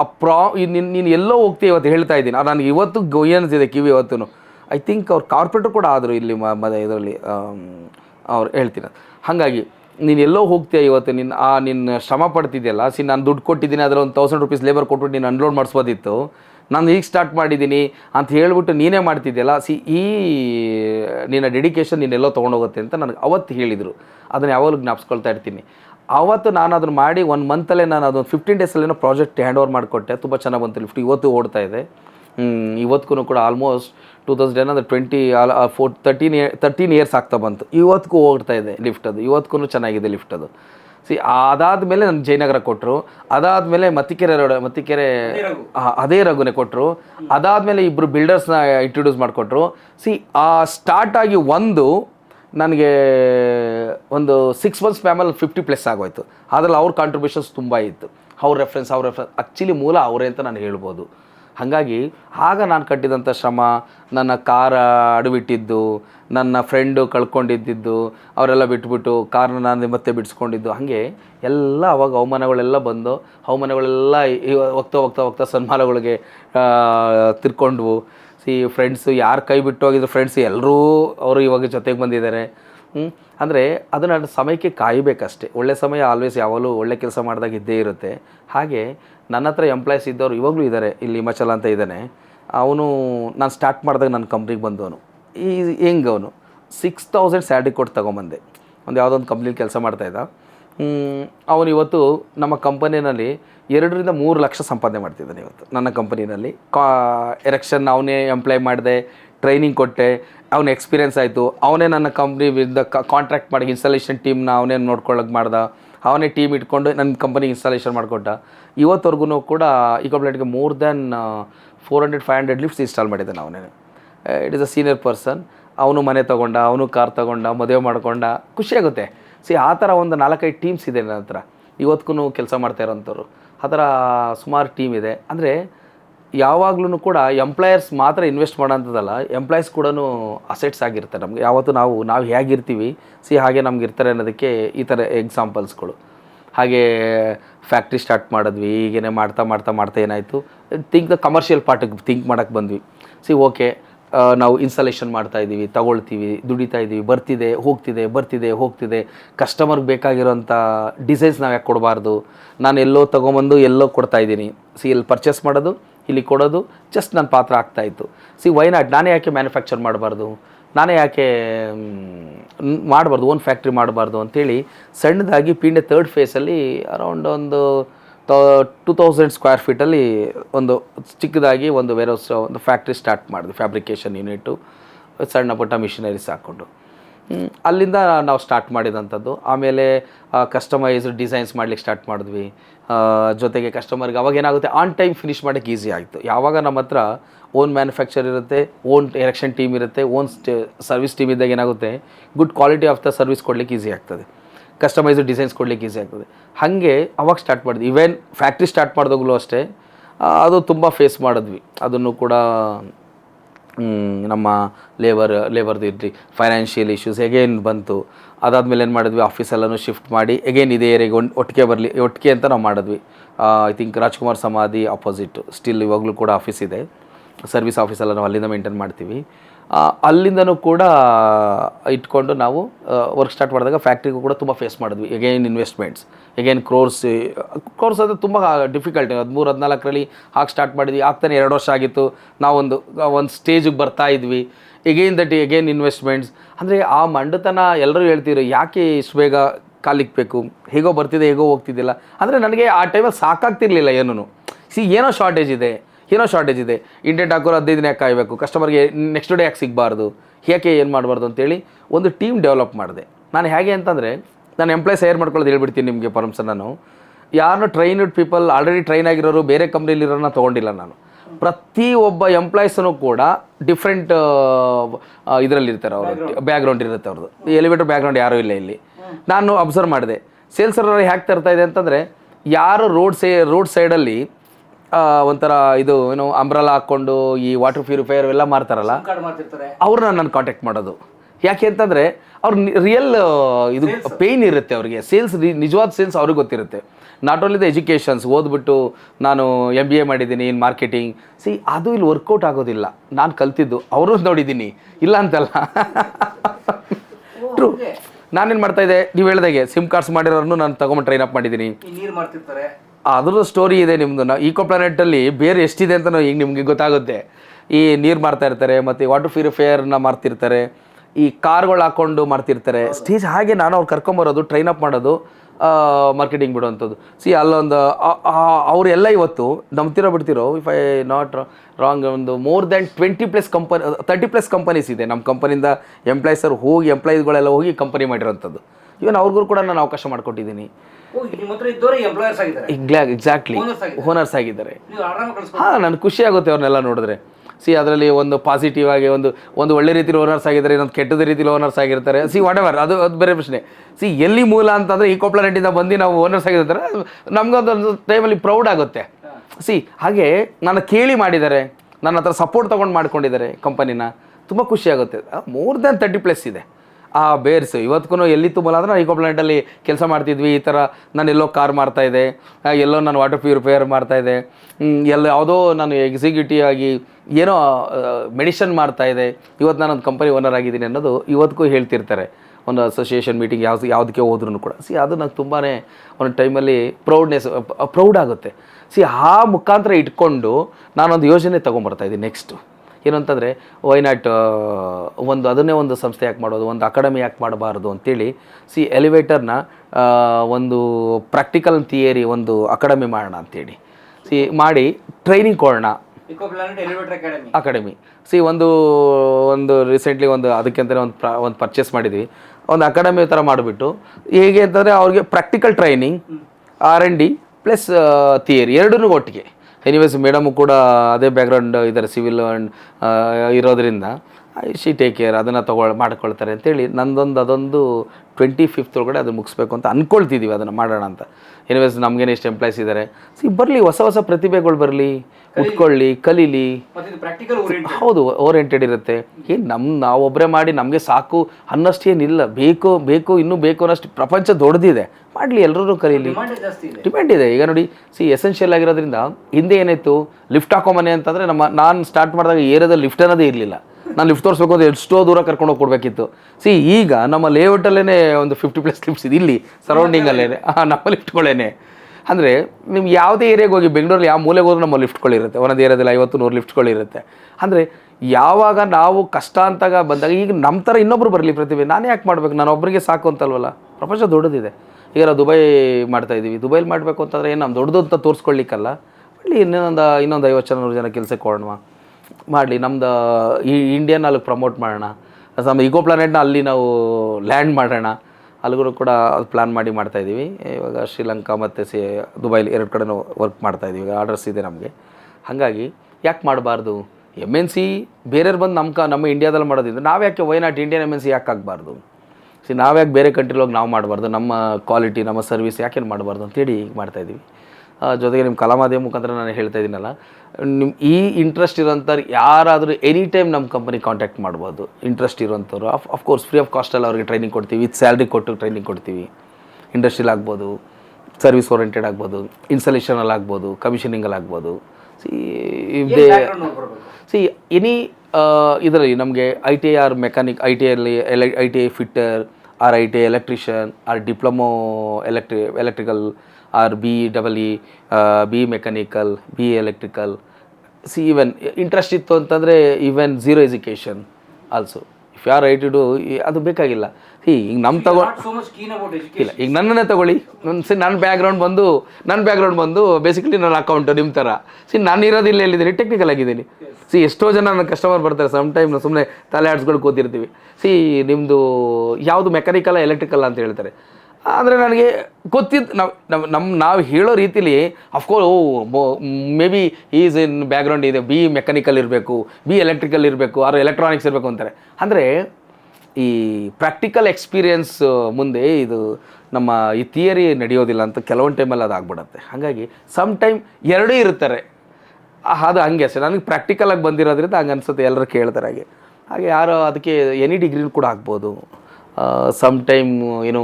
ಆ ಪ್ರಾ ನಿನ್ನ ನೀನು ಎಲ್ಲೋ ಹೋಗ್ತೀಯ ಇವತ್ತು ಹೇಳ್ತಾ ಇದ್ದೀನಿ. ನನಗೆ ಇವತ್ತು ಗೊಯ್ಯನ್ಸ್ ಇದೆ ಕಿವಿ ಇವತ್ತು ಐ ಥಿಂಕ್ ಅವ್ರು ಕಾರ್ಪೊರೇಟರ್ ಕೂಡ ಆದರು ಇಲ್ಲಿ ಮದ ಇದರಲ್ಲಿ ಅವ್ರು ಹೇಳ್ತೀನಿ ಹಾಗಾಗಿ, ನೀನು ಎಲ್ಲೋ ಹೋಗ್ತೀಯ ಇವತ್ತು ನಿನ್ನ ಆ ನಿನ್ನ ಶ್ರಮ ಪಡ್ತಿದ್ಯಲ್ಲ, ಸಿ ನಾನು ದುಡ್ಡು ಕೊಟ್ಟಿದ್ದೀನಿ ಅದರ ಒಂದು ತೌಸಂಡ್ ರುಪೀಸ್ ಲೇಬರ್ ಕೊಟ್ಬಿಟ್ಟು ನೀನು ಅನ್ಲೋಡ್ ಮಾಡಿಸ್ಬೋದಿತ್ತು. ನಾನು ಈಗ ಸ್ಟಾರ್ಟ್ ಮಾಡಿದ್ದೀನಿ ಅಂತ ಹೇಳ್ಬಿಟ್ಟು ನೀನೇ ಮಾಡ್ತಿದ್ದೆಯಲ್ಲ ಸಿ ಈ, ನಿನ್ನ ಡೆಡಿಕೇಶನ್ ನೀನೆಲ್ಲೋ ತೊಗೊಂಡೋಗುತ್ತೆ ಅಂತ ನನಗೆ ಅವತ್ತು ಹೇಳಿದರು. ಅದನ್ನು ಯಾವಾಗಲೂ ಜ್ಞಾಪಿಸ್ಕೊಳ್ತಾ ಇರ್ತೀನಿ. ಆವತ್ತು ನಾನು ಅದನ್ನು ಮಾಡಿ ಒನ್ ಮಂತಲ್ಲೇ ನಾನು ಅದೊಂದು ಫಿಫ್ಟೀನ್ ಡೇಸಲ್ಲೇನೋ ಪ್ರಾಜೆಕ್ಟ್ ಹ್ಯಾಂಡ್ ಓವರ್ ಮಾಡಿಕೊಟ್ಟೆ. ತುಂಬ ಚೆನ್ನಾಗಿ ಬಂತು ಲಿಫ್ಟ್ ಇವತ್ತು ಓಡ್ತಾ ಇದೆ. ಇವತ್ತಿಗೂ ಕೂಡ ಆಲ್ಮೋಸ್ಟ್ ಟೂ ತೌಸಂಡ್ ಏನಂದ್ರೆ twenty all four thirteen year thirteen years ಆಗ್ತಾ ಬಂತು. ಇವತ್ತಿಗೂ ಓಡ್ತಾ ಇದೆ ಲಿಫ್ಟ್ ಅದು. ಇವತ್ತಿಗೂ ಚೆನ್ನಾಗಿದೆ ಲಿಫ್ಟ್ ಅದು. ಸಿ ಅದಾದಮೇಲೆ ನನ್ನ ಜಯನಗರ ಕೊಟ್ಟರು ಅದಾದಮೇಲೆ ಮತ್ತಿಕೆರೆ ರೋಡ್ ಮತ್ತಿಕೆರೆ ಅದೇ ರಘುನೆ ಕೊಟ್ಟರು ಅದಾದಮೇಲೆ ಇಬ್ಬರು ಬಿಲ್ಡರ್ಸ್ನ ಇಂಟ್ರೊಡ್ಯೂಸ್ ಮಾಡಿಕೊಟ್ರು. ಸಿ ಆ ಸ್ಟಾರ್ಟ್ ಆಗಿ ಒಂದು ನನಗೆ ಒಂದು ಸಿಕ್ಸ್ ಮಂತ್ಸ್ ಮ್ಯಾಮಲ್ಲಿ ಫಿಫ್ಟಿ ಪ್ಲಸ್ ಆಗೋಯ್ತು. ಅದ್ರಲ್ಲಿ ಅವ್ರ ಕಾಂಟ್ರಿಬ್ಯೂಷನ್ಸ್ ತುಂಬ ಇತ್ತು. ಅವ್ರ ರೆಫರೆನ್ಸ್ ಅವ್ರ ರೆಫರೆನ್ಸ್ ಆ್ಯಕ್ಚುಲಿ ಮೂಲ ಅವರೇ ಅಂತ ನಾನು ಹೇಳ್ಬೋದು. ಹಾಗಾಗಿ ಆಗ ನಾನು ಕಟ್ಟಿದಂಥ ಶ್ರಮ, ನನ್ನ ಕಾರ ಅಡವಿಟ್ಟಿದ್ದು, ನನ್ನ ಫ್ರೆಂಡು ಕಳ್ಕೊಂಡಿದ್ದಿದ್ದು, ಅವರೆಲ್ಲ ಬಿಟ್ಬಿಟ್ಟು ಕಾರ್ನ ನಾನು ಮತ್ತೆ ಬಿಡಿಸ್ಕೊಂಡಿದ್ದು, ಹಾಗೆ ಎಲ್ಲ ಅವಾಗ ಅವಮಾನಗಳೆಲ್ಲ ಬಂದು, ಅವಮಾನಗಳೆಲ್ಲ ಹೋಗ್ತಾ ಹೋಗ್ತಾ ಹೋಗ್ತಾ ಸನ್ಮಾನಗಳಿಗೆ ತಿರ್ಕೊಂಡ್ವು. ಸಿ ಫ್ರೆಂಡ್ಸು ಯಾರು ಕೈ ಬಿಟ್ಟು ಹೋಗಿದ್ರು ಫ್ರೆಂಡ್ಸ್ ಎಲ್ಲರೂ ಅವರು ಇವಾಗ ಜೊತೆಗೆ ಬಂದಿದ್ದಾರೆ ಅಂದರೆ ಅದನ್ನು ಸಮಯಕ್ಕೆ ಕಾಯಬೇಕಷ್ಟೇ. ಒಳ್ಳೆ ಸಮಯ ಆಲ್ವೇಸ್ ಯಾವಾಗಲೂ ಒಳ್ಳೆ ಕೆಲಸ ಮಾಡಿದಾಗ ಇದ್ದೇ ಇರುತ್ತೆ. ಹಾಗೆ ನನ್ನ ಹತ್ರ ಎಂಪ್ಲಾಯ್ಸ್ ಇದ್ದವರು ಇವಾಗಲೂ ಇದ್ದಾರೆ ಇಲ್ಲಿ ಹಿಮಾಚಲ ಅಂತ ಇದ್ದಾನೆ. ಅವನು ನಾನು ಸ್ಟಾರ್ಟ್ ಮಾಡಿದಾಗ ನನ್ನ ಕಂಪ್ನಿಗೆ ಬಂದವನು. ಈ ಹೆಂಗೆ ಅವನು? ಸಿಕ್ಸ್ ತೌಸಂಡ್ ಸ್ಯಾಲ್ರಿ ಕೊಟ್ಟು ತೊಗೊಂಬಂದೆ. ಒಂದು ಯಾವುದೋ ಒಂದು ಕಂಪ್ನಿಲಿ ಕೆಲಸ ಮಾಡ್ತಾಯಿದ್ದ ಅವನು ಇವತ್ತು ನಮ್ಮ ಕಂಪನಿನಲ್ಲಿ ಎರಡರಿಂದ ಮೂರು ಲಕ್ಷ ಸಂಪಾದನೆ ಮಾಡ್ತಿದ್ದಾನೆ ಇವತ್ತು. ನನ್ನ ಕಂಪನಿನಲ್ಲಿ. ಕಾ, ಎರೆಕ್ಷನ್, ಅವನೇ ಎಂಪ್ಲಾಯ್ ಮಾಡಿದೆ ಟ್ರೈನಿಂಗ್ ಕೊಟ್ಟೆ, ಅವನ ಎಕ್ಸ್ಪೀರಿಯನ್ಸ್ ಆಯಿತು. ಅವನೇ ನನ್ನ ಕಂಪ್ನಿ ವಿತ್ ಕಾಂಟ್ರಾಕ್ಟ್ ಮಾಡಿ ಇನ್ಸ್ಟಾಲೇಷನ್ ಟೀಮ್ನ ಅವನೇ ನೋಡ್ಕೊಳ್ಳೋಕೆ ಮಾಡ್ದ. ಅವನೇ ಟೀಮ್ ಇಟ್ಕೊಂಡು ನನ್ನ ಕಂಪನಿಗೆ ಇನ್ಸ್ಟಾಲೇಷನ್ ಮಾಡಿಕೊಟ್ಟ. ಇವತ್ತವರೆಗೂ ಕೂಡ ಈ ಕಂಪ್ಲೇಂಟ್ಗೆ more than four hundred five hundred lifts install ಮಾಡಿದ್ದಾನೆ ಅವನೇ. It is a senior person ಅವನು ಮನೆ ತೊಗೊಂಡ, ಅವನು ಕಾರ್ ತೊಗೊಂಡ, ಮದುವೆ ಮಾಡಿಕೊಂಡ. ಖುಷಿಯಾಗುತ್ತೆ ಸಿ ಆ ಥರ ಒಂದು ನಾಲ್ಕೈದು ಟೀಮ್ಸ್ ಇದೆ ನನ್ನ ಹತ್ರ. ಇವತ್ತಿಗೂ ಕೆಲಸ ಮಾಡ್ತಾ ಇರೋಂಥವ್ರು. ಆ ಥರ ಸುಮಾರು ಟೀಮ್ ಇದೆ. ಅಂದರೆ ಯಾವಾಗ್ಲೂ ಕೂಡ ಎಂಪ್ಲಾಯರ್ಸ್ ಮಾತ್ರ ಇನ್ವೆಸ್ಟ್ ಮಾಡೋಂಥದ್ದಲ್ಲ ಎಂಪ್ಲಾಯ್ಸ್ ಕೂಡ ಅಸೆಟ್ಸ್ ಆಗಿರ್ತಾರೆ ನಮಗೆ. ಯಾವತ್ತು ನಾವು ನಾವು ಹೇಗಿರ್ತೀವಿ ಸಿ ಹಾಗೆ ನಮ್ಗೆ ಇರ್ತಾರೆ ಅನ್ನೋದಕ್ಕೆ ಈ ಥರ ಎಕ್ಸಾಂಪಲ್ಸ್ಗಳು ಹಾಗೆ ಫ್ಯಾಕ್ಟ್ರಿ ಸ್ಟಾರ್ಟ್ ಮಾಡಿದ್ವಿ, ಈಗೇನೆ ಮಾಡ್ತಾ ಮಾಡ್ತಾ ಮಾಡ್ತಾ ಏನಾಯಿತು? ಥಿಂಕ್ ದ ಕಮರ್ಷಿಯಲ್ ಪಾರ್ಟಿಗೆ ಥಿಂಕ್ ಮಾಡೋಕ್ಕೆ ಬಂದ್ವಿ. ಸಿ ಓಕೆ ನಾವು ಇನ್ಸ್ಟಾಲೇಷನ್ ಮಾಡ್ತಾ ಇದ್ದೀವಿ, ತಗೊಳ್ತೀವಿ, ದುಡಿತಾ ಇದ್ದೀವಿ, ಬರ್ತಿದೆ, ಹೋಗ್ತಿದೆ ಬರ್ತಿದೆ, ಹೋಗ್ತಿದೆ. ಕಸ್ಟಮರ್ಗೆ ಬೇಕಾಗಿರೋಂಥ ಡಿಸೈನ್ಸ್ ನಾವು ಯಾಕೆ ಕೊಡಬಾರ್ದು? ನಾನು ಎಲ್ಲೋ ತೊಗೊಂಬಂದು ಎಲ್ಲೋ ಕೊಡ್ತಾ ಇದ್ದೀನಿ. ಸಿ ಇಲ್ಲಿ ಪರ್ಚೇಸ್ ಮಾಡೋದು, ಇಲ್ಲಿ ಕೊಡೋದು ಜಸ್ಟ್ ನನ್ನ ಪಾತ್ರ ಆಗ್ತಾಯಿತ್ತು ಸಿ ವೈ ನಾಟ್ ನಾನೇ ಯಾಕೆ ಮ್ಯಾನುಫ್ಯಾಕ್ಚರ್ ಮಾಡಬಾರ್ದು? ನಾನೇ ಯಾಕೆ ಮಾಡಬಾರ್ದು? ಓನ್ ಫ್ಯಾಕ್ಟ್ರಿ ಮಾಡಬಾರ್ದು ಅಂತೇಳಿ ಸಣ್ಣದಾಗಿ ಪೀಂಡೆ ತರ್ಡ್ ಫೇಸಲ್ಲಿ ಅರೌಂಡ್ ಒಂದು ಟೂ ತೌಸಂಡ್ ಸ್ಕ್ವೇರ್ ಫೀಟಲ್ಲಿ ಒಂದು ಚಿಕ್ಕದಾಗಿ ಒಂದು ವೇರೋಸ್ ಒಂದು ಫ್ಯಾಕ್ಟ್ರಿ ಸ್ಟಾರ್ಟ್ ಮಾಡಿದ್ವಿ ಫ್ಯಾಬ್ರಿಕೇಷನ್ ಯೂನಿಟು ಸಣ್ಣ ಪುಟ್ಟ ಮಿಷಿನರೀಸ್ ಹಾಕ್ಕೊಂಡು. ಅಲ್ಲಿಂದ ನಾವು ಸ್ಟಾರ್ಟ್ ಮಾಡಿದಂಥದ್ದು. ಆಮೇಲೆ ಕಸ್ಟಮೈಸ್ಡ್ ಡಿಸೈನ್ಸ್ ಮಾಡ್ಲಿಕ್ಕೆ ಸ್ಟಾರ್ಟ್ ಮಾಡಿದ್ವಿ. ಜೊತೆಗೆ ಕಸ್ಟಮರ್ಗೆ ಅವಾಗ ಏನಾಗುತ್ತೆ ಆನ್ ಟೈಮ್ ಫಿನಿಷ್ ಮಾಡೋಕ್ಕೆ ಈಸಿ ಆಯಿತು. ಯಾವಾಗ ನಮ್ಮ ಹತ್ರ ಓನ್ ಮ್ಯಾನುಫ್ಯಾಕ್ಚರ್ ಇರುತ್ತೆ ಓನ್ ಎಲೆಕ್ಷನ್ ಟೀಮ್ ಇರುತ್ತೆ ಓನ್ ಸರ್ವಿಸ್ ಟೀಮ್ ಇದ್ದಾಗ ಏನಾಗುತ್ತೆ good quality of the service ಕೊಡ್ಲಿಕ್ಕೆ ಈಸಿ ಆಗ್ತದೆ. ಕಸ್ಟಮೈಸ್ಡ್ ಡಿಸೈನ್ಸ್ ಕೊಡ್ಲಿಕ್ಕೆ ಈಸಿ ಆಗ್ತದೆ. ಹಾಗೆ ಅವಾಗ ಸ್ಟಾರ್ಟ್ ಮಾಡಿದ್ವಿ. ಇವೆನ್ ಫ್ಯಾಕ್ಟ್ರಿ ಸ್ಟಾರ್ಟ್ ಮಾಡಿದಾಗಲೂ ಅಷ್ಟೇ ಅದು ತುಂಬ ಫೇಸ್ ಮಾಡಿದ್ವಿ. ಅದನ್ನು ಕೂಡ ನಮ್ಮ ಲೇಬರ್ ಲೇಬರ್ದು ಇರಲಿ ಫೈನಾನ್ಷಿಯಲ್ ಇಶ್ಯೂಸ್ ಎಗೇನ್ ಬಂತು. ಅದಾದಮೇಲೆ ಏನು ಮಾಡಿದ್ವಿ? ಆಫೀಸೆಲ್ಲನೂ ಶಿಫ್ಟ್ ಮಾಡಿ ಎಗೇನ್ ಇದೇ ಏರಿಯಾಗೆ ಒಂದು ಒಟ್ಟಿಗೆ ಬರಲಿ, ಒಟ್ಟಿಗೆ ಅಂತ ನಾವು ಮಾಡಿದ್ವಿ. ಐ ಥಿಂಕ್ ರಾಜ್ಕುಮಾರ್ ಸಮಾಧಿ ಆಪೋಸಿಟ್ ಸ್ಟಿಲ್ ಇವಾಗಲೂ ಕೂಡ ಆಫೀಸ್ ಇದೆ. ಸರ್ವಿಸ್ ಆಫೀಸೆಲ್ಲ ನಾವು ಅಲ್ಲಿಂದ ಮೇಂಟೈನ್ ಮಾಡ್ತೀವಿ. ಅಲ್ಲಿಂದನೂ ಕೂಡ ಇಟ್ಕೊಂಡು ನಾವು ವರ್ಕ್ ಸ್ಟಾರ್ಟ್ ಮಾಡಿದಾಗ ಫ್ಯಾಕ್ಟ್ರಿಗೂ ಕೂಡ ತುಂಬ ಫೇಸ್ ಮಾಡಿದ್ವಿ. Again investments again crores crores ಅದು ತುಂಬ ಡಿಫಿಕಲ್ಟ್ ಹದಿಮೂರು, ಹದಿನಾಲ್ಕರಲ್ಲಿ ಹಾಕಿ ಸ್ಟಾರ್ಟ್ ಮಾಡಿದ್ವಿ. ಆಗ್ತಾನೆ ಎರಡು ವರ್ಷ ಆಗಿತ್ತು. ನಾವೊಂದು ಒಂದು ಸ್ಟೇಜಿಗೆ ಬರ್ತಾ ಇದ್ವಿ. ಎಗೇನ್ ದಟ್ ಎಗೇನ್ ಇನ್ವೆಸ್ಟ್ಮೆಂಟ್ಸ್ ಅಂದರೆ ಆ ಮಂಡತನ ಎಲ್ಲರೂ ಹೇಳ್ತಿದ್ರು, ಯಾಕೆ ಇಷ್ಟು ಬೇಗ ಕಾಲಿಕ್ಬೇಕು ಹೇಗೋ ಬರ್ತಿದೆ, ಹೇಗೋ ಹೋಗ್ತಿದ್ದಿಲ್ಲ. ಅಂದರೆ ನನಗೆ ಆ ಟೈಮಲ್ಲಿ ಸಾಕಾಗ್ತಿರ್ಲಿಲ್ಲ ಏನೂ ಸಿ ಏನೋ ಶಾರ್ಟೇಜ್ ಇದೆ. ಏನೋ ಶಾರ್ಟೇಜ್ ಇದೆ. ಇಂಟೆಂಟ್ ಹಾಕೋರು ಹದಿನೈದು ದಿನ ಯಾಕೆ ಕಾಯಬೇಕು. ಕಸ್ಟಮರ್ಗೆ ನೆಕ್ಸ್ಟ್ ಡೇ ಯಾಕೆ ಸಿಗಬಾರ್ದು? ಯಾಕೆ ಏನು ಮಾಡಬಾರ್ದು ಅಂತೇಳಿ ಒಂದು ಟೀಮ್ ಡೆವಲಪ್ ಮಾಡಿದೆ. ನಾನು ಹೇಗೆ ಅಂತಂದರೆ ನಾನು ಎಂಪ್ಲಾಯ್ಸ್ ಹೈರ್ ಮಾಡ್ಕೊಳ್ಳೋದು ಹೇಳ್ಬಿಡ್ತೀನಿ ನಿಮಗೆ ಪರಮ್ಸರ್ ನಾನು. ಯಾರನ್ನೂ ಟ್ರೈನ್ಡ್ ಪೀಪಲ್ ಆಲ್ರೆಡಿ ಟ್ರೈನ್ ಆಗಿರೋರು ಬೇರೆ ಕಂಪ್ನಿಲಿರೋನ ತೊಗೊಂಡಿಲ್ಲ ನಾನು. ಪ್ರತಿ ಒಬ್ಬ ಎಂಪ್ಲಾಯ್ಸನು ಕೂಡ ಡಿಫ್ರೆಂಟ್ ಇದರಲ್ಲಿ ಇರ್ತಾರೆ ಅವರು. ಬ್ಯಾಕ್ಗ್ರೌಂಡ್ ಇರುತ್ತೆ ಅವ್ರದ್ದು. ಎಲಿವೇಟರ್ ಬ್ಯಾಕ್ಗ್ರೌಂಡ್ ಯಾರೂ ಇಲ್ಲ ಇಲ್ಲಿ. ನಾನು ಅಬ್ಸರ್ವ್ ಮಾಡಿದೆ. ಸೇಲ್ಸರ್ ಹ್ಯಾಕ್ ತರ್ತಾ ಇದೆ ಅಂತಂದರೆ ಯಾರು ರೋಡ್ ಸೈ ರೋಡ್ ಸೈಡಲ್ಲಿ ಒಂಥರ ಇದು ಏನು ಅಂಬ್ರಲ್ಲ ಹಾಕ್ಕೊಂಡು ಈ ವಾಟರ್ ಪ್ಯೂರಿಫೈಯರ್ ಎಲ್ಲ ಮಾರ್ತಾರಲ್ಲ? ಅವ್ರನ್ನ ನಾನು ಕಾಂಟ್ಯಾಕ್ಟ್ ಮಾಡೋದು. ಯಾಕೆ ಅಂತಂದರೆ ಅವ್ರು ರಿಯಲ್ ಇದು ಪೇಯ್ನ್ ಇರುತ್ತೆ ಅವ್ರಿಗೆ. ಸೇಲ್ಸ್ ನಿಜವಾದ ಸೇಲ್ಸ್ ಅವ್ರಿಗೆ ಗೊತ್ತಿರುತ್ತೆ. ನಾಟ್ ಓನ್ಲಿ ದ ಎಜುಕೇಷನ್ಸ್ ಓದ್ಬಿಟ್ಟು ನಾನು ಎಂ ಬಿ ಎ ಮಾಡಿದ್ದೀನಿ ಇನ್ ಮಾರ್ಕೆಟಿಂಗ್ ಸಿ ಅದು ಇಲ್ಲಿ ವರ್ಕೌಟ್ ಆಗೋದಿಲ್ಲ. ನಾನು ಕಲ್ತಿದ್ದು ಅವರು ನೋಡಿದ್ದೀನಿ. ಇಲ್ಲ ಅಂತಲ್ಲ. ಟ್ರೂ ನಾನೇನು ಮಾಡ್ತಾ ಇದ್ದೆ? ನೀವು ಹೇಳ್ದಾಗೆ ಸಿಮ್ ಕಾರ್ಡ್ಸ್ ಮಾಡಿರೋರನ್ನು ನಾನು ತಗೊಂಡು ಟ್ರೈನ್ ಅಪ್ ಮಾಡಿದ್ದೀನಿ. ಅದ್ರದ್ದು ಸ್ಟೋರಿ ಇದೆ ನಿಮ್ಮದು ನಾವು ಈಕೋ ಪ್ಲಾನೆಟಲ್ಲಿ ಬೇರೆ ಎಷ್ಟಿದೆ ಅಂತ ಈಗ ನಿಮಗೆ ಗೊತ್ತಾಗುತ್ತೆ. ಈ ನೀರು ಮಾರ್ತಾ ಇರ್ತಾರೆ, ಮತ್ತು ವಾಟರ್ ಪ್ಯೂರಿಫೈಯರ್ನ ಮಾರ್ತಿರ್ತಾರೆ, ಈ ಕಾರ್ಗಳು ಹಾಕ್ಕೊಂಡು ಮಾಡ್ತಿರ್ತಾರೆ ಸ್ಟೇಜ್ ಹಾಗೆ ನಾನು ಅವ್ರು ಕರ್ಕೊಂಬರೋದು ಟ್ರೈನ್ ಅಪ್ ಮಾಡೋದು ಮಾರ್ಕೆಟಿಂಗ್ ಬಿಡುವಂಥದ್ದು. ಸಿ ಅಲ್ಲೊಂದು ಅವರೆಲ್ಲ ಇವತ್ತು ನಂಬ್ತಿರೋ ಬಿಡ್ತಿರೋ ಇಫ್ ಐ ನಾಟ್ ರಾಂಗ್ ಒಂದು more than twenty plus company thirty plus companies ಇದೆ. ನಮ್ಮ ಕಂಪನಿಯಿಂದ ಎಂಪ್ಲಾಯ್ಸರ್ ಹೋಗಿ ಎಂಪ್ಲಾಯೀಸ್ಗಳೆಲ್ಲ ಹೋಗಿ ಕಂಪನಿ ಮಾಡಿರೋಂಥದ್ದು. ಇವನ್ ಅವ್ರಿಗೂ ಕೂಡ ನಾನು ಅವಕಾಶ ಮಾಡಿಕೊಟ್ಟಿದ್ದೀನಿ. ಎಕ್ಸಾಕ್ಟ್ಲಿ. ಓನರ್ಸ್ ಆಗಿದ್ದಾರೆ. ಹಾಂ ನನಗೆ ಖುಷಿ ಆಗುತ್ತೆ ಅವ್ರನ್ನೆಲ್ಲ ನೋಡಿದ್ರೆ. ಸಿ ಅದರಲ್ಲಿ ಒಂದು ಪಾಸಿಟಿವ್ ಆಗಿ ಒಂದು ಒಂದು ಒಳ್ಳೆ ರೀತಿಯಲ್ಲಿ ಓನರ್ಸ್ ಆಗಿದ್ದಾರೆ ಇನ್ನೊಂದು ಕೆಟ್ಟದ ರೀತಿಲಿ ಓನರ್ಸ್ ಆಗಿರ್ತಾರೆ. ಸಿ ವಾಟ್ ಎವರ್ ಅದು ಅದು ಬೇರೆ ಪ್ರಶ್ನೆ. ಸಿ ಎಲ್ಲಿ ಮೂಲ ಅಂತಂದರೆ ಈ ಕೊಪ್ಪಳನೆಟ್ಟಿಂದ ಬಂದು ನಾವು ಓನರ್ಸ್ ಆಗಿರ್ತಾರೆ ನಮಗೊಂದು ಟೈಮಲ್ಲಿ ಪ್ರೌಡ್ ಆಗುತ್ತೆ. ಸಿ ಹಾಗೆ ನನ್ನ ಕೇಳಿ ಮಾಡಿದ್ದಾರೆ ನನ್ನ ಹತ್ರ ಸಪೋರ್ಟ್ ತೊಗೊಂಡು ಮಾಡ್ಕೊಂಡಿದ್ದಾರೆ ಕಂಪನಿನ ತುಂಬ ಖುಷಿ ಆಗುತ್ತೆ. ಮೋರ್ ದ್ಯಾನ್ ತರ್ಟಿ ಪ್ಲಸ್ ಇದೆ. ಆ ಬೇರ್ಸ್ ಇವತ್ತಿಗೂ ಎಲ್ಲಿ ಮೂಲ ಅಂದರೆ ಈಕೋ ಪ್ಲಾಂಟಲ್ಲಿ ಕೆಲಸ ಮಾಡ್ತಿದ್ವಿ, ಈ ಥರ ನಾನು ಎಲ್ಲೋ ಕಾರ್ ಮಾಡ್ತಾ ಇದೆ ಎಲ್ಲೋ ನಾನು ವಾಟರ್ ಪ್ಯೂರಿಫೈಯರ್ ಮಾಡ್ತಾ ಇದೆ ಎಲ್ಲ ಯಾವುದೋ ನಾನು ಎಕ್ಸಿಕ್ಯೂಟಿವ್ ಆಗಿ ಏನೋ ಮೆಡಿಷನ್ ಇದೆ, ಇವತ್ತು ನಾನೊಂದು ಕಂಪನಿ ಓನರ್ ಆಗಿದ್ದೀನಿ ಅನ್ನೋದು ಇವತ್ತಿಗೂ ಹೇಳ್ತಿರ್ತಾರೆ, ಒಂದು ಅಸೋಸಿಯೇಷನ್ ಮೀಟಿಂಗ್ ಯಾವ್ದು, ಯಾವುದಕ್ಕೆ ಹೋದ್ರೂ ಕೂಡ. ಸಿ ಅದು ನಂಗೆ ತುಂಬಾ ಒಂದು ಟೈಮಲ್ಲಿ ಪ್ರೌಡ್ನೆಸ್ ಪ್ರೌಡ್ ಆಗುತ್ತೆ. ಸಿ ಆ ಮುಖಾಂತರ ಇಟ್ಕೊಂಡು ನಾನೊಂದು ಯೋಜನೆ ತೊಗೊಂಬರ್ತಾ ಇದ್ದೀನಿ ನೆಕ್ಸ್ಟು ಏನು ಅಂತಂದರೆ ವೈ ನಾಟ್ ಒಂದು ಅದನ್ನೇ ಒಂದು ಸಂಸ್ಥೆ ಯಾಕೆ ಮಾಡೋದು ಒಂದು ಅಕಾಡೆಮಿ ಯಾಕೆ ಮಾಡಬಾರ್ದು ಅಂತೇಳಿ ಸಿ ಎಲಿವೇಟರ್ನ ಒಂದು ಪ್ರಾಕ್ಟಿಕಲ್ ಥಿಯರಿ ಒಂದು ಅಕಾಡೆಮಿ ಮಾಡೋಣ ಅಂತೇಳಿ. ಸಿ ಮಾಡಿ ಟ್ರೈನಿಂಗ್ ಕೊಡೋಣ. Academy academy. ಸಿ ಒಂದು ಒಂದು ರೀಸೆಂಟ್ಲಿ ಒಂದು ಅದಕ್ಕೆ ಅಂತಲೇ ಒಂದು ಪ್ರ ಒಂದು ಪರ್ಚೇಸ್ ಮಾಡಿದ್ವಿ. ಒಂದು ಅಕಾಡೆಮಿ ಥರ ಮಾಡಿಬಿಟ್ಟು ಹೇಗೆ ಅಂತಂದರೆ ಅವ್ರಿಗೆ practical training R N D plus theory ಎರಡನ್ನೂ ಒಟ್ಟಿಗೆ. ಎನಿವೇಸ್ ಮೇಡಮು ಕೂಡ ಅದೇ ಬ್ಯಾಕ್ಗ್ರೌಂಡ್ ಇದ್ದಾರೆ ಸಿವಿಲ್ ಆ್ಯಂಡ್ ಇರೋದ್ರಿಂದ. ಶಿ ಟೇಕ್ ಕೇರ್ ಅದನ್ನು ತಗೊಳ್ ಮಾಡ್ಕೊಳ್ತಾರೆ ಅಂತೇಳಿ ನಂದೊಂದು ಅದೊಂದು ಟ್ವೆಂಟಿ ಫಿಫ್ತ್ ಒಳಗಡೆ ಅದು ಮುಗಿಸ್ಬೇಕು ಅಂತ ಅಂದ್ಕೊಳ್ತಿದ್ದೀವಿ ಅದನ್ನು ಮಾಡೋಣ ಅಂತ. ಎನಿವೇಸ್ ನಮಗೇನು ಎಷ್ಟು ಎಂಪ್ಲಾಯ್ಸ್ ಇದ್ದಾರೆ ಸಿ ಬರಲಿ ಹೊಸ ಹೊಸ ಪ್ರತಿಭೆಗಳು ಬರಲಿ ಉಟ್ಕೊಳ್ಳಿ ಕಲೀಲಿ. ಹೌದು ಓರಿಯೆಂಟೆಡ್ ಇರುತ್ತೆ. ಏನು ನಮ್ಮ ನಾವೊಬ್ಬರೇ ಮಾಡಿ ನಮಗೆ ಸಾಕು ಅನ್ನಷ್ಟೇನಿಲ್ಲ ಬೇಕು ಬೇಕು ಇನ್ನೂ ಬೇಕು ಅನ್ನೋಷ್ಟು ಪ್ರಪಂಚ ದೊಡ್ಡದಿದೆ ಮಾಡಲಿ ಎಲ್ಲರೂ ಕಲೀಲಿ. ಡಿಪೆಂಡ್ ಇದೆ ಈಗ ನೋಡಿ ಸಿ ಎಸೆನ್ಷಿಯಲ್ ಆಗಿರೋದ್ರಿಂದ ಹಿಂದೆ ಏನಾಯಿತು? ಲಿಫ್ಟ್ ಹಾಕೊಂಬನೆ ಅಂತಂದರೆ ನಮ್ಮ ನಾನು ಸ್ಟಾರ್ಟ್ ಮಾಡಿದಾಗ ಏರಿಯಾದಲ್ಲಿ ಲಿಫ್ಟ್ ಅನ್ನೋದೇ ಇರಲಿಲ್ಲ. ನಾನು ಲಿಫ್ಟ್ ತೋರಿಸ್ಬೇಕು ಅಂತ ಎಷ್ಟೋ ದೂರ ಕರ್ಕೊಂಡು ಹೋಗಿ ಕೊಡಬೇಕಿತ್ತು ಸಿ ಈಗ ನಮ್ಮ ಲೇಔಟಲ್ಲೇ ಒಂದು ಫಿಫ್ಟಿ ಪ್ಲಸ್ ಲಿಫ್ಟ್ಸ್ ಇದೆ. ಇಲ್ಲಿ ಸರೌಂಡಿಂಗಲ್ಲೇ ಹಾಂ ನಮ್ಮ ಲಿಫ್ಟ್ಗಳೇನೆ ಅಂದರೆ ನಿಮ್ಗೆ ಯಾವುದೇ ಏರಿಯಾಗೆ ಹೋಗಿ ಬೆಂಗಳೂರಲ್ಲಿ ಯಾವ ಮೂಲೆಗೆ ಹೋದ್ರೂ ನಮ್ಮ ಲಿಫ್ಟ್ಗಳಿರುತ್ತೆ ಒಂದೊಂದು ಏರಿಯಾದಲ್ಲಿ ಐವತ್ತು ನೂರು ಲಿಫ್ಟ್ಗಳಿರುತ್ತೆ ಅಂದರೆ ಯಾವಾಗ ನಾವು ಕಷ್ಟ ಅಂತಾಗ ಬಂದಾಗ ಈಗ ನಮ್ಮ ಥರ ಇನ್ನೊಬ್ರು ಬರಲಿ ಪ್ರತಿಭೆ. ನಾನು ಯಾಕೆ ಮಾಡಬೇಕು? ನಾನು ಒಬ್ಬರಿಗೆ ಸಾಕು ಅಂತಲ್ವಲ್ಲ ಪ್ರಪಂಚ ದೊಡ್ಡದಿದೆ. ಈಗ ನಾವು ದುಬೈ ಮಾಡ್ತಾ ಇದ್ದೀವಿ ದುಬೈಲಿ ಮಾಡಬೇಕು ಅಂತಂದರೆ ಏನು ನಮ್ಮ ದೊಡ್ಡದು ಅಂತ ತೋರಿಸ್ಕೊಳ್ಳಿಕ್ಕಲ್ಲ ಅಲ್ಲಿ ಇನ್ನೊಂದು ಇನ್ನೊಂದು ಐವತ್ತು ಜನ ನೂರು ಜನ ಕೆಲಸಕ್ಕೆ ಕೊಡೋಣ ಮಾಡಲಿ, ನಮ್ದು ಈ ಇಂಡಿಯನ್ ಅಲ್ಲಿಗೆ ಪ್ರಮೋಟ್ ಮಾಡೋಣ. ನಮ್ಮ ಈಗೋ ಪ್ಲಾನೆಟ್ನ ಅಲ್ಲಿ ನಾವು ಲ್ಯಾಂಡ್ ಮಾಡೋಣ. ಅಲ್ಲಿಗೂ ಕೂಡ ಅದು ಪ್ಲ್ಯಾನ್ ಮಾಡಿ ಮಾಡ್ತಾ ಇದ್ದೀವಿ ಇವಾಗ ಶ್ರೀಲಂಕಾ ಮತ್ತು ಸಿ ದುಬೈಲಿ ಎರಡು ಕಡೆನೂ ವರ್ಕ್ ಮಾಡ್ತಾ ಇದ್ದೀವಿ ಈಗ ಆರ್ಡರ್ಸ್ ಇದೆ ನಮಗೆ. ಹಾಗಾಗಿ ಯಾಕೆ ಮಾಡಬಾರ್ದು? ಎಂ ಎನ್ ಸಿ ಬೇರೆಯವ್ರು ಬಂದು ನಮ್ಮ ಕ ನಮ್ಮ ಇಂಡಿಯಾದಲ್ಲಿ ಮಾಡೋದಿದ್ರೆ ನಾವು ಯಾಕೆ why not Indian M N C ಯಾಕೆ ಆಗಬಾರ್ದು? ಸಿ ನಾವ್ಯಾಕೆ ಬೇರೆ ಕಂಟ್ರಿಲಿ ಹೋಗಿ ನಾವು ಮಾಡಬಾರ್ದು? ನಮ್ಮ ಕ್ವಾಲಿಟಿ ನಮ್ಮ ಸರ್ವಿಸ್ ಯಾಕೆ ಮಾಡಬಾರ್ದು ಅಂತೇಳಿ ಈಗ ಮಾಡ್ತಾಯಿದ್ದೀವಿ ಜೊತೆಗೆ ನಿಮ್ಮ ಕಲಾಮಾಧ್ಯಮ ಮುಖಾಂತರ ನಾನು ಹೇಳ್ತಾ ಇದ್ದೀನಲ್ಲ ನಿಮ್ಮ ಈ ಇಂಟ್ರೆಸ್ಟ್ ಇರೋಂಥವ್ರು ಯಾರಾದರೂ ಎನಿ ಟೈಮ್ ನಮ್ಮ ಕಂಪನಿ ಕಾಂಟ್ಯಾಕ್ಟ್ ಮಾಡ್ಬೋದು. Interest ಇರೋಂಥವ್ರು. Of of course free of ಕಾಸ್ಟಲ್ಲಿ ಅವ್ರಿಗೆ ಟ್ರೈನಿಂಗ್ ಕೊಡ್ತೀವಿ. ವಿತ್ ಸ್ಯಾಲ್ರಿ ಕೊಟ್ಟು ಟ್ರೈನಿಂಗ್ ಕೊಡ್ತೀವಿ. ಇಂಡಸ್ಟ್ರಿಲ್ ಆಗ್ಬೋದು ಸರ್ವಿಸ್ ಓರಿಯೆಂಟೆಡ್ ಆಗ್ಬೋದು ಇನ್ಸಲೇಷನಲ್ಲಿ ಆಗ್ಬೋದು ಕಮಿಷನಿಂಗಲ್ಲಿ ಆಗ್ಬೋದು. ಸಿ ದೇ ಸಿ ಎನಿ ಇದರಲ್ಲಿ ನಮಗೆ I T I or mechanic I T ಐಲಿ ಎಲೆ I T I fitter or I T I electrician or diploma ಎಲೆಕ್ಟ್ರಿ electrical or B double E B mechanical B electrical see even interest ಇತ್ತು ಅಂತಂದರೆ even zero education also if ಯಾರ್ ಐ ಟಿ ಡು ಅದು ಬೇಕಾಗಿಲ್ಲ. ಸಿ ಈಗ ನಮ್ಮ ತಗೊ ಇಲ್ಲ ಈಗ ನನ್ನನ್ನೇ ತಗೊಳ್ಳಿ. ನನ್ನ ಸಿ ನನ್ನ ಬ್ಯಾಕ್ಗ್ರೌಂಡ್ ಬಂದು ನನ್ನ ಬ್ಯಾಕ್ಗ್ರೌಂಡ್ ಬಂದು ಬೇಸಿಕಲಿ ನನ್ನ ಅಕೌಂಟು ನಿಮ್ಮ ಥರ ಸಿ ನಾನು ಇರೋದಿಲ್ಲ ಎಲ್ಲಿದ್ದೀನಿ ಟೆಕ್ನಿಕಲ್ ಆಗಿದ್ದೀನಿ. ಸಿ ಎಷ್ಟೋ ಜನ ನನ್ನ ಕಸ್ಟಮರ್ ಬರ್ತಾರೆ ಸಮ್ ಟೈಮ್ ಸುಮ್ಮನೆ ತಲೆ ಆಡ್ಸ್ಗಳು ಕೂತಿರ್ತೀವಿ. ಸಿ ನಿಮ್ಮದು ಯಾವುದು ಮೆಕ್ಯಾನಿಕಲ್ ಎಲೆಕ್ಟ್ರಿಕಲ್ ಅಂತ ಹೇಳ್ತಾರೆ. ಅಂದರೆ ನನಗೆ ಗೊತ್ತಿದ್ದು ನಾವು ನಮ್ಮ ನಮ್ಮ ನಾವು ಹೇಳೋ ರೀತಿಲಿ of course oh, maybe is in background ಇದೆ. ಬಿ ಮೆಕ್ಯಾನಿಕಲ್ ಇರಬೇಕು ಬಿ ಎಲೆಕ್ಟ್ರಿಕಲ್ ಇರಬೇಕು ಆರು ಎಲೆಕ್ಟ್ರಾನಿಕ್ಸ್ ಇರಬೇಕು ಅಂತಾರೆ. ಅಂದರೆ ಈ ಪ್ರಾಕ್ಟಿಕಲ್ ಎಕ್ಸ್ಪೀರಿಯನ್ಸ್ ಮುಂದೆ ಇದು ನಮ್ಮ ಈ ಥಿಯರಿ ನಡೆಯೋದಿಲ್ಲ ಅಂತ ಕೆಲವೊಂದು ಟೈಮಲ್ಲಿ ಅದು ಆಗ್ಬಿಡುತ್ತೆ. ಹಾಗಾಗಿ ಸಮ್ ಟೈಮ್ ಎರಡೂ ಇರ್ತಾರೆ ಅದು ಹಂಗೆ ಅಷ್ಟೇ. ನನಗೆ ಪ್ರಾಕ್ಟಿಕಲಾಗಿ ಬಂದಿರೋದ್ರಿಂದ ಹಂಗೆ ಅನ್ಸುತ್ತೆ ಎಲ್ಲರೂ ಕೇಳ್ತಾರೆ ಹಾಗೆ. ಹಾಗೆ ಯಾರೋ ಅದಕ್ಕೆ ಎನಿ ಡಿಗ್ರಿ ಕೂಡ ಆಗ್ಬೋದು. ಸಮ್ ಟೈಮ್ ಏನು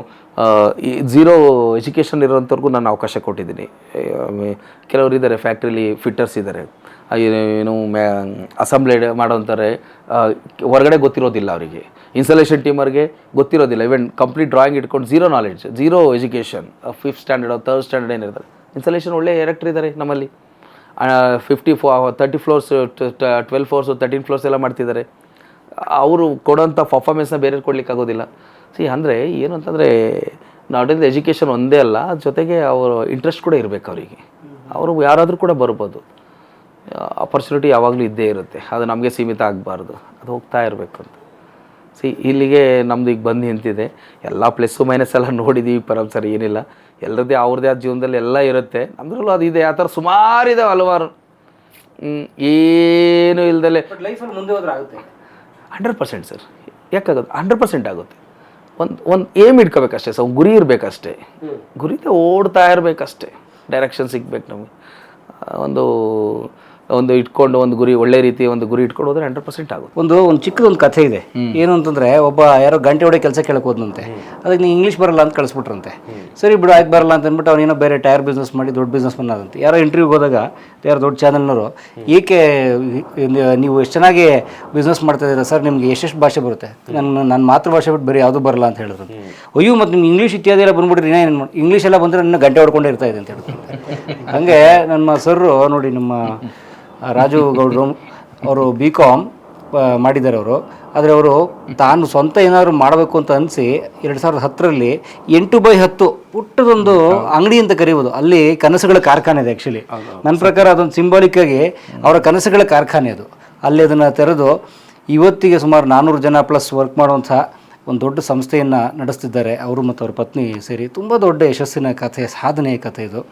ಈ ಝೀರೋ ಎಜುಕೇಷನ್ ಇರೋಂಥವ್ರಿಗೂ ನಾನು ಅವಕಾಶ ಕೊಟ್ಟಿದ್ದೀನಿ. ಕೆಲವರು ಇದ್ದಾರೆ ಫ್ಯಾಕ್ಟ್ರಿಲಿ ಫಿಟ್ಟರ್ಸ್ ಇದ್ದಾರೆ. ಏನು- ಮ್ಯಾ ಅಸೆಂಬ್ಲಿ ಮಾಡೋಂತಾರೆ ಹೊರಗಡೆ ಗೊತ್ತಿರೋದಿಲ್ಲ ಅವರಿಗೆ. ಇನ್ಸಲೇಷನ್ ಟೀಮರ್ಗೆ ಗೊತ್ತಿರೋದಿಲ್ಲ. ಇವನ್ ಕಂಪ್ಲೀಟ್ ಡ್ರಾಯಿಂಗ್ ಇಟ್ಕೊಂಡು zero knowledge zero education fifth standard third standard ಏನಿರ್ತಾರೆ ಇನ್ಸಲೇಷನ್ ಒಳ್ಳೆ ಎರೆಕ್ಟರ್ ಇದ್ದಾರೆ ನಮ್ಮಲ್ಲಿ. Fifty four thirty floors twelve floors thirteen floors ಎಲ್ಲ ಮಾಡ್ತಿದ್ದಾರೆ. ಅವರು ಕೊಡೋಂಥ ಪರ್ಫಾರ್ಮೆನ್ಸ್ನ ಬೇರೆ ಕೊಡ್ಲಿಕ್ಕೆ ಆಗೋದಿಲ್ಲ ಸಿ ಅಂದರೆ ಏನು ಅಂತಂದರೆ ನಾಡಿಂದ ಎಜುಕೇಷನ್ ಒಂದೇ ಅಲ್ಲ ಅದ್ರ ಜೊತೆಗೆ ಅವರ ಇಂಟ್ರೆಸ್ಟ್ ಕೂಡ ಇರಬೇಕು ಅವರಿಗೆ. ಅವರು ಯಾರಾದರೂ ಕೂಡ ಬರ್ಬೋದು. ಅಪರ್ಚುನಿಟಿ ಯಾವಾಗಲೂ ಇದ್ದೇ ಇರುತ್ತೆ. ಅದು ನಮಗೆ ಸೀಮಿತ ಆಗಬಾರ್ದು. ಅದು ಹೋಗ್ತಾ ಇರಬೇಕು ಅಂತ. ಸಿ ಇಲ್ಲಿಗೆ ನಮ್ದು ಈಗ ಬಂದು ನಿಂತಿದೆ. ಎಲ್ಲ ಪ್ಲಸ್ಸು ಮೈನಸ್ ಎಲ್ಲ ನೋಡಿದ್ದೀವಿ ಪರಮ್ ಸರ್ ಏನಿಲ್ಲ. ಎಲ್ಲರದ್ದೇ ಅವ್ರದ್ದೇ ಆದ ಜೀವನದಲ್ಲಿ ಎಲ್ಲ ಇರುತ್ತೆ. ನಮ್ಮದ್ರಲ್ಲೂ ಅದು ಇದೆ. ಆ ಥರ ಸುಮಾರು ಇದೆ ಹಲವಾರು. ಏನೂ ಇಲ್ದಲೆ. ಆಗುತ್ತೆ. Hundred percent sir. ಯಾಕಾಗುತ್ತೆ hundred percent ಆಗುತ್ತೆ. ಒಂದು ಒಂದು ಏಮ್ ಇಟ್ಕೋಬೇಕಷ್ಟೇ ಒಂದು ಗುರಿ ಇರಬೇಕಷ್ಟೇ. ಗುರಿಗೆ ಓಡ್ತಾ ಇರಬೇಕಷ್ಟೇ. ಡೈರೆಕ್ಷನ್ ಸಿಗ್ಬೇಕು ನಮಗೆ. ಒಂದು ಒಂದು ಇಟ್ಕೊಂಡು ಒಂದು ಗುರಿ ಒಳ್ಳೆ ರೀತಿ ಒಂದು ಗುರಿ ಇಟ್ಕೊಂಡು ಹೋದ್ರೆ ಹಂಡ್ರೆಡ್ ಪರ್ಸೆಂಟ್ ಆಗುತ್ತೆ. ಒಂದು ಒಂದು ಚಿಕ್ಕದೊಂದು ಕಥೆ ಇದೆ. ಏನು ಅಂತಂದ್ರೆ ಒಬ್ಬ ಯಾರೋ ಗಂಟೆ ಹೊಡೆ ಕೆಲಸ ಕೇಳಕ್ ಹೋದ್ನಂತೆ. ಅದಕ್ಕೆ ನೀ ಇಂಗ್ಲೀಷ್ ಬರಲ್ಲ ಅಂತ ಕಳಿಸ್ಬಿಟ್ರಂತೆ. ಸರಿ ಬಿಡು ಆಯ್ತು ಬರಲ್ಲ ಅಂತ ಅಂದ್ಬಿಟ್ಟು ಅವನೇನೋ ಬೇರೆ ಟೈರ್ ಬಿಸ್ನೆಸ್ ಮಾಡಿ ದೊಡ್ಡ ಬಿಸ್ನೆಸ್ ಆದಂತೆ. ಯಾರೋ ಇಂಟರ್ವ್ಯೂಗೆ ಹೋದಾಗ ಯಾರೋ ದೊಡ್ಡ ಚಾನಲ್ನವರು ಏಕೆ ನೀವು ಎಷ್ಟು ಚೆನ್ನಾಗಿ ಬಿಸ್ನೆಸ್ ಮಾಡ್ತಾ ಇದ್ದೀರಾ? ಸರ್ ನಿಮ್ಗೆ ಎಷ್ಟೆಷ್ಟು ಭಾಷೆ ಬರುತ್ತೆ? ನನ್ನ ನನ್ನ ಮಾತೃಭಾಷೆ ಬಿಟ್ಟು ಬೇರೆ ಯಾವುದೂ ಬರಲ್ಲ ಅಂತ ಹೇಳಿದ್ರು. ಅಯ್ಯೋ ಮತ್ತು ನಿಮ್ಗೆ ಇಂಗ್ಲೀಷ್ ಇತ್ಯಾದಿ ಎಲ್ಲ ಬಂದ್ಬಿಡ್ರಿ ಏನು ಇಂಗ್ಲೀಷ್ ಎಲ್ಲ ಬಂದರೆ ನನ್ನ ಗಂಟೆ ಹೊಡ್ಕೊಂಡೇ ಇರ್ತಾ ಇದೆ ಅಂತ ಹೇಳಿದ್ರು. ಹಂಗೆ ನಮ್ಮ ಸರ್ರು ನೋಡಿ ನಮ್ಮ ರಾಜು ಗೌಡ್ರು ಅವರು ಬಿ ಕಾಮ್ ಮಾಡಿದ್ದಾರೆ ಅವರು. ಆದರೆ ಅವರು ತಾನು ಸ್ವಂತ ಏನಾದರೂ ಮಾಡಬೇಕು ಅಂತ ಅನಿಸಿ ಎರಡು ಸಾವಿರದ ಹತ್ತರಲ್ಲಿ ಎಂಟು ಬೈ ಹತ್ತು ಪುಟ್ಟದೊಂದು ಅಂಗಡಿ ಅಂತ ಕರೀಬೋದು. ಅಲ್ಲಿ ಕನಸುಗಳ ಕಾರ್ಖಾನೆ ಇದೆ ಆ್ಯಕ್ಚುಲಿ ನನ್ನ ಪ್ರಕಾರ ಅದೊಂದು ಸಿಂಬಾಲಿಕ್ ಆಗಿ ಅವರ ಕನಸುಗಳ ಕಾರ್ಖಾನೆ ಅದು. ಅಲ್ಲಿ ಅದನ್ನು ತೆರೆದು ಇವತ್ತಿಗೆ ಸುಮಾರು ನಾನ್ನೂರು ಜನ ಪ್ಲಸ್ ವರ್ಕ್ ಮಾಡುವಂಥ ಒಂದು ದೊಡ್ಡ ಸಂಸ್ಥೆಯನ್ನು ನಡೆಸ್ತಿದ್ದಾರೆ. ಅವರು ಮತ್ತು ಅವ್ರ ಪತ್ನಿ ಸೇರಿ. ತುಂಬ ದೊಡ್ಡ ಯಶಸ್ಸಿನ ಕಥೆ ಸಾಧನೆಯ ಕಥೆ ಇದು.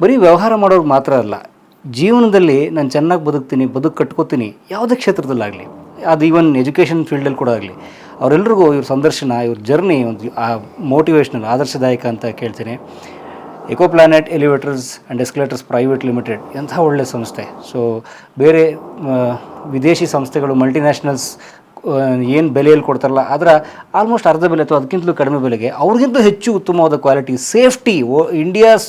ಬರೀ ವ್ಯವಹಾರ ಮಾಡೋರು ಮಾತ್ರ ಅಲ್ಲ ಜೀವನದಲ್ಲಿ ನಾನು ಚೆನ್ನಾಗಿ ಬದುಕ್ತೀನಿ ಬದುಕು ಕಟ್ಕೋತೀನಿ ಯಾವುದೇ ಕ್ಷೇತ್ರದಲ್ಲಾಗಲಿ, ಅದು ಈವನ್ ಎಜುಕೇಷನ್ ಫೀಲ್ಡಲ್ಲಿ ಕೂಡ ಆಗಲಿ ಅವರೆಲ್ಲರಿಗೂ ಇವ್ರ ಸಂದರ್ಶನ, ಇವ್ರ ಜರ್ನಿ ಒಂದು, ಆ ಮೋಟಿವೇಶ್ನಲ್ ಆದರ್ಶದಾಯಕ ಅಂತ ಕೇಳ್ತೀನಿ. Eco Planet Elevators and Escalators Private Limited ಎಂಥ ಒಳ್ಳೆಯ ಸಂಸ್ಥೆ. ಸೊ ಬೇರೆ ವಿದೇಶಿ ಸಂಸ್ಥೆಗಳು ಮಲ್ಟಿನ್ಯಾಷನಲ್ಸ್ ಏನು ಬೆಲೆಯಲ್ಲಿ ಕೊಡ್ತಾರಲ್ಲ, ಅದರ ಆಲ್ಮೋಸ್ಟ್ ಅರ್ಧ ಬೆಲೆ ಅಥವಾ ಅದಕ್ಕಿಂತಲೂ ಕಡಿಮೆ ಬೆಲೆಗೆ, ಅವ್ರಿಗಿಂತ ಹೆಚ್ಚು ಉತ್ತಮವಾದ quality safety India's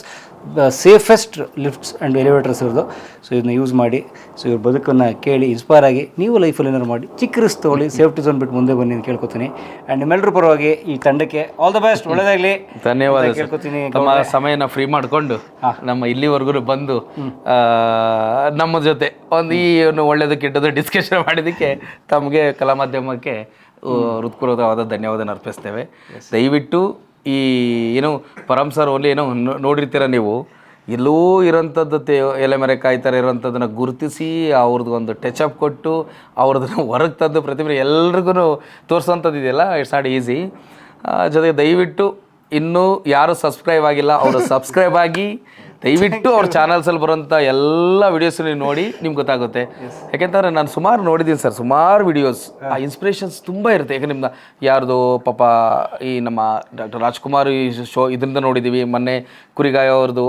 safest lifts and elevators ಇರೋದು. ಸೊ ಇದನ್ನ ಯೂಸ್ ಮಾಡಿ ಸೊ ಇವ್ರ ಬದುಕನ್ನು ಕೇಳಿ ಇನ್ಸ್ಪೈರ್ ಆಗಿ ನೀವು ಲೈಫಲ್ಲಿ ಏನಾರು ಮಾಡಿ ಚಿಕ್ಕ ರಿಸ್ಕ್ ತೊಗೊಳ್ಳಿ ಸೇಫ್ಟಿ ಝೋನ್ ಬಿಟ್ಟು ಮುಂದೆ ಬನ್ನಿ ಅಂತ ಕೇಳ್ಕೊತೀನಿ. ಆ್ಯಂಡ್ ನಿಮ್ಮೆಲ್ಲರೂ ಪರವಾಗಿ ಈ ತಂಡಕ್ಕೆ ಆಲ್ ದ ಬೆಸ್ಟ್ ಒಳ್ಳೆಯದಾಗಲಿ ಧನ್ಯವಾದ. ಕೇಳ್ಕೊತೀನಿ ತಮ್ಮ ಸಮಯನ ಫ್ರೀ ಮಾಡಿಕೊಂಡು ನಮ್ಮ ಇಲ್ಲಿವರೆಗೂ ಬಂದು ನಮ್ಮ ಜೊತೆ ಒಂದು ಈ ಒಂದು ಒಳ್ಳೆಯದು ಕೆಟ್ಟದ್ದು ಡಿಸ್ಕಷನ್ ಮಾಡಿದ್ದಕ್ಕೆ ತಮಗೆ ಕಲಾ ಮಾಧ್ಯಮಕ್ಕೆ ಹೃತ್ಪೂರ್ವಕವಾದ ಧನ್ಯವಾದ ಅರ್ಪಿಸ್ತೇವೆ. ದಯವಿಟ್ಟು ಈ, ಏನು ಪರಮ್ ಸರ್ ಓನ್ಲಿ ಏನೋ ನೋಡಿರ್ತೀರ ನೀವು. ಎಲ್ಲೋ ಇರೋಂಥದ್ದು ತೇ ಎಲೆ ಮರೆ ಕಾಯ್ತಾರೆ ಇರೋಂಥದ್ದನ್ನು ಗುರುತಿಸಿ ಅವ್ರದ್ದು ಒಂದು ಟಚ್ ಅಪ್ ಕೊಟ್ಟು ಅವ್ರದನ್ನ ಹೊರಗೆ ತಂದು ಪ್ರತಿಭೆ ಎಲ್ರಿಗೂ ತೋರಿಸೋಂಥದ್ದು ಇದೆಯಲ್ಲ? ಇಟ್ಸ್ ನಾಟ್ ಈಸಿ ಜೊತೆಗೆ ದಯವಿಟ್ಟು ಇನ್ನೂ ಯಾರು ಸಬ್ಸ್ಕ್ರೈಬ್ ಆಗಿಲ್ಲ, ಅವರು ಸಬ್ಸ್ಕ್ರೈಬ್ ಆಗಿ ದಯವಿಟ್ಟು ಅವ್ರ ಚಾನಲ್ಸಲ್ಲಿ ಬರೋಂಥ ಎಲ್ಲ ವಿಡಿಯೋಸ್ ನೀವು ನೋಡಿ ನಿಮ್ಗೆ ಗೊತ್ತಾಗುತ್ತೆ. ಯಾಕೆಂತಂದ್ರೆ ನಾನು ಸುಮಾರು ನೋಡಿದ್ದೀನಿ ಸರ್ ಸುಮಾರು ವಿಡಿಯೋಸ್ ಆ ಇನ್ಸ್ಪಿರೇಷನ್ಸ್ ತುಂಬ ಇರುತ್ತೆ. ಯಾಕೆ ನಿಮ್ದು ಯಾರ್ದು ಪಾಪ ಈ ನಮ್ಮ ಡಾಕ್ಟರ್ ರಾಜ್ಕುಮಾರ್ ಈ ಶೋ ಇದರಿಂದ ನೋಡಿದ್ದೀವಿ ಮೊನ್ನೆ ಕುರಿಗಾಯ ಅವ್ರದ್ದು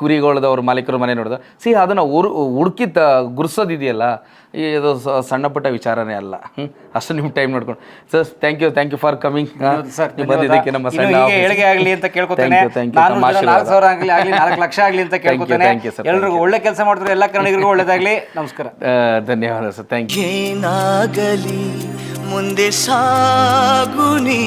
ಕುರಿಗಳದ ಅವ್ರ ಮಾಲೀಕರ ಮನೆ ನೋಡಿದ. ಸಿ ಅದನ್ನು ಉರು ಹುಡುಕಿ ತ ಗುರ್ಸೋದಿದೆಯಲ್ಲ? ಈ ಇದು ಸಣ್ಣ ಪುಟ್ಟ ವಿಚಾರನೇ ಅಲ್ಲ? ಅಷ್ಟು ನಿಮ್ಮ ಟೈಮ್ ನೋಡ್ಕೊಂಡು. Sir thank you thank you for coming ಬಂದಿದ್ದಕ್ಕೆ ನಮ್ಮ ಸಣ್ಣ ಏಳಿಗೆ ಆಗಲಿ ಅಂತ ಕೇಳ್ಕೊತೇನೆ. ನಾಲ್ಕು. ಸಾವಿರ ಆಗಲಿ ಆಗಲಿ ನಾಲ್ಕು ಲಕ್ಷ ಆಗಲಿ ಅಂತ ಕೇಳ್ಕೊತೇನೆ. ಎಲ್ರಿಗೂ ಒಳ್ಳೆ ಕೆಲಸ ಮಾಡಿದ್ರೆ ಎಲ್ಲ ಕನ್ನಡಿಗರಿಗೂ ಒಳ್ಳೇದಾಗಲಿ. ನಮಸ್ಕಾರ. ಧನ್ಯವಾದ ಸರ್ ಥ್ಯಾಂಕ್ ಯು ಏನಾಗಲಿ ಮುಂದೆ ಸಾಗುನಿ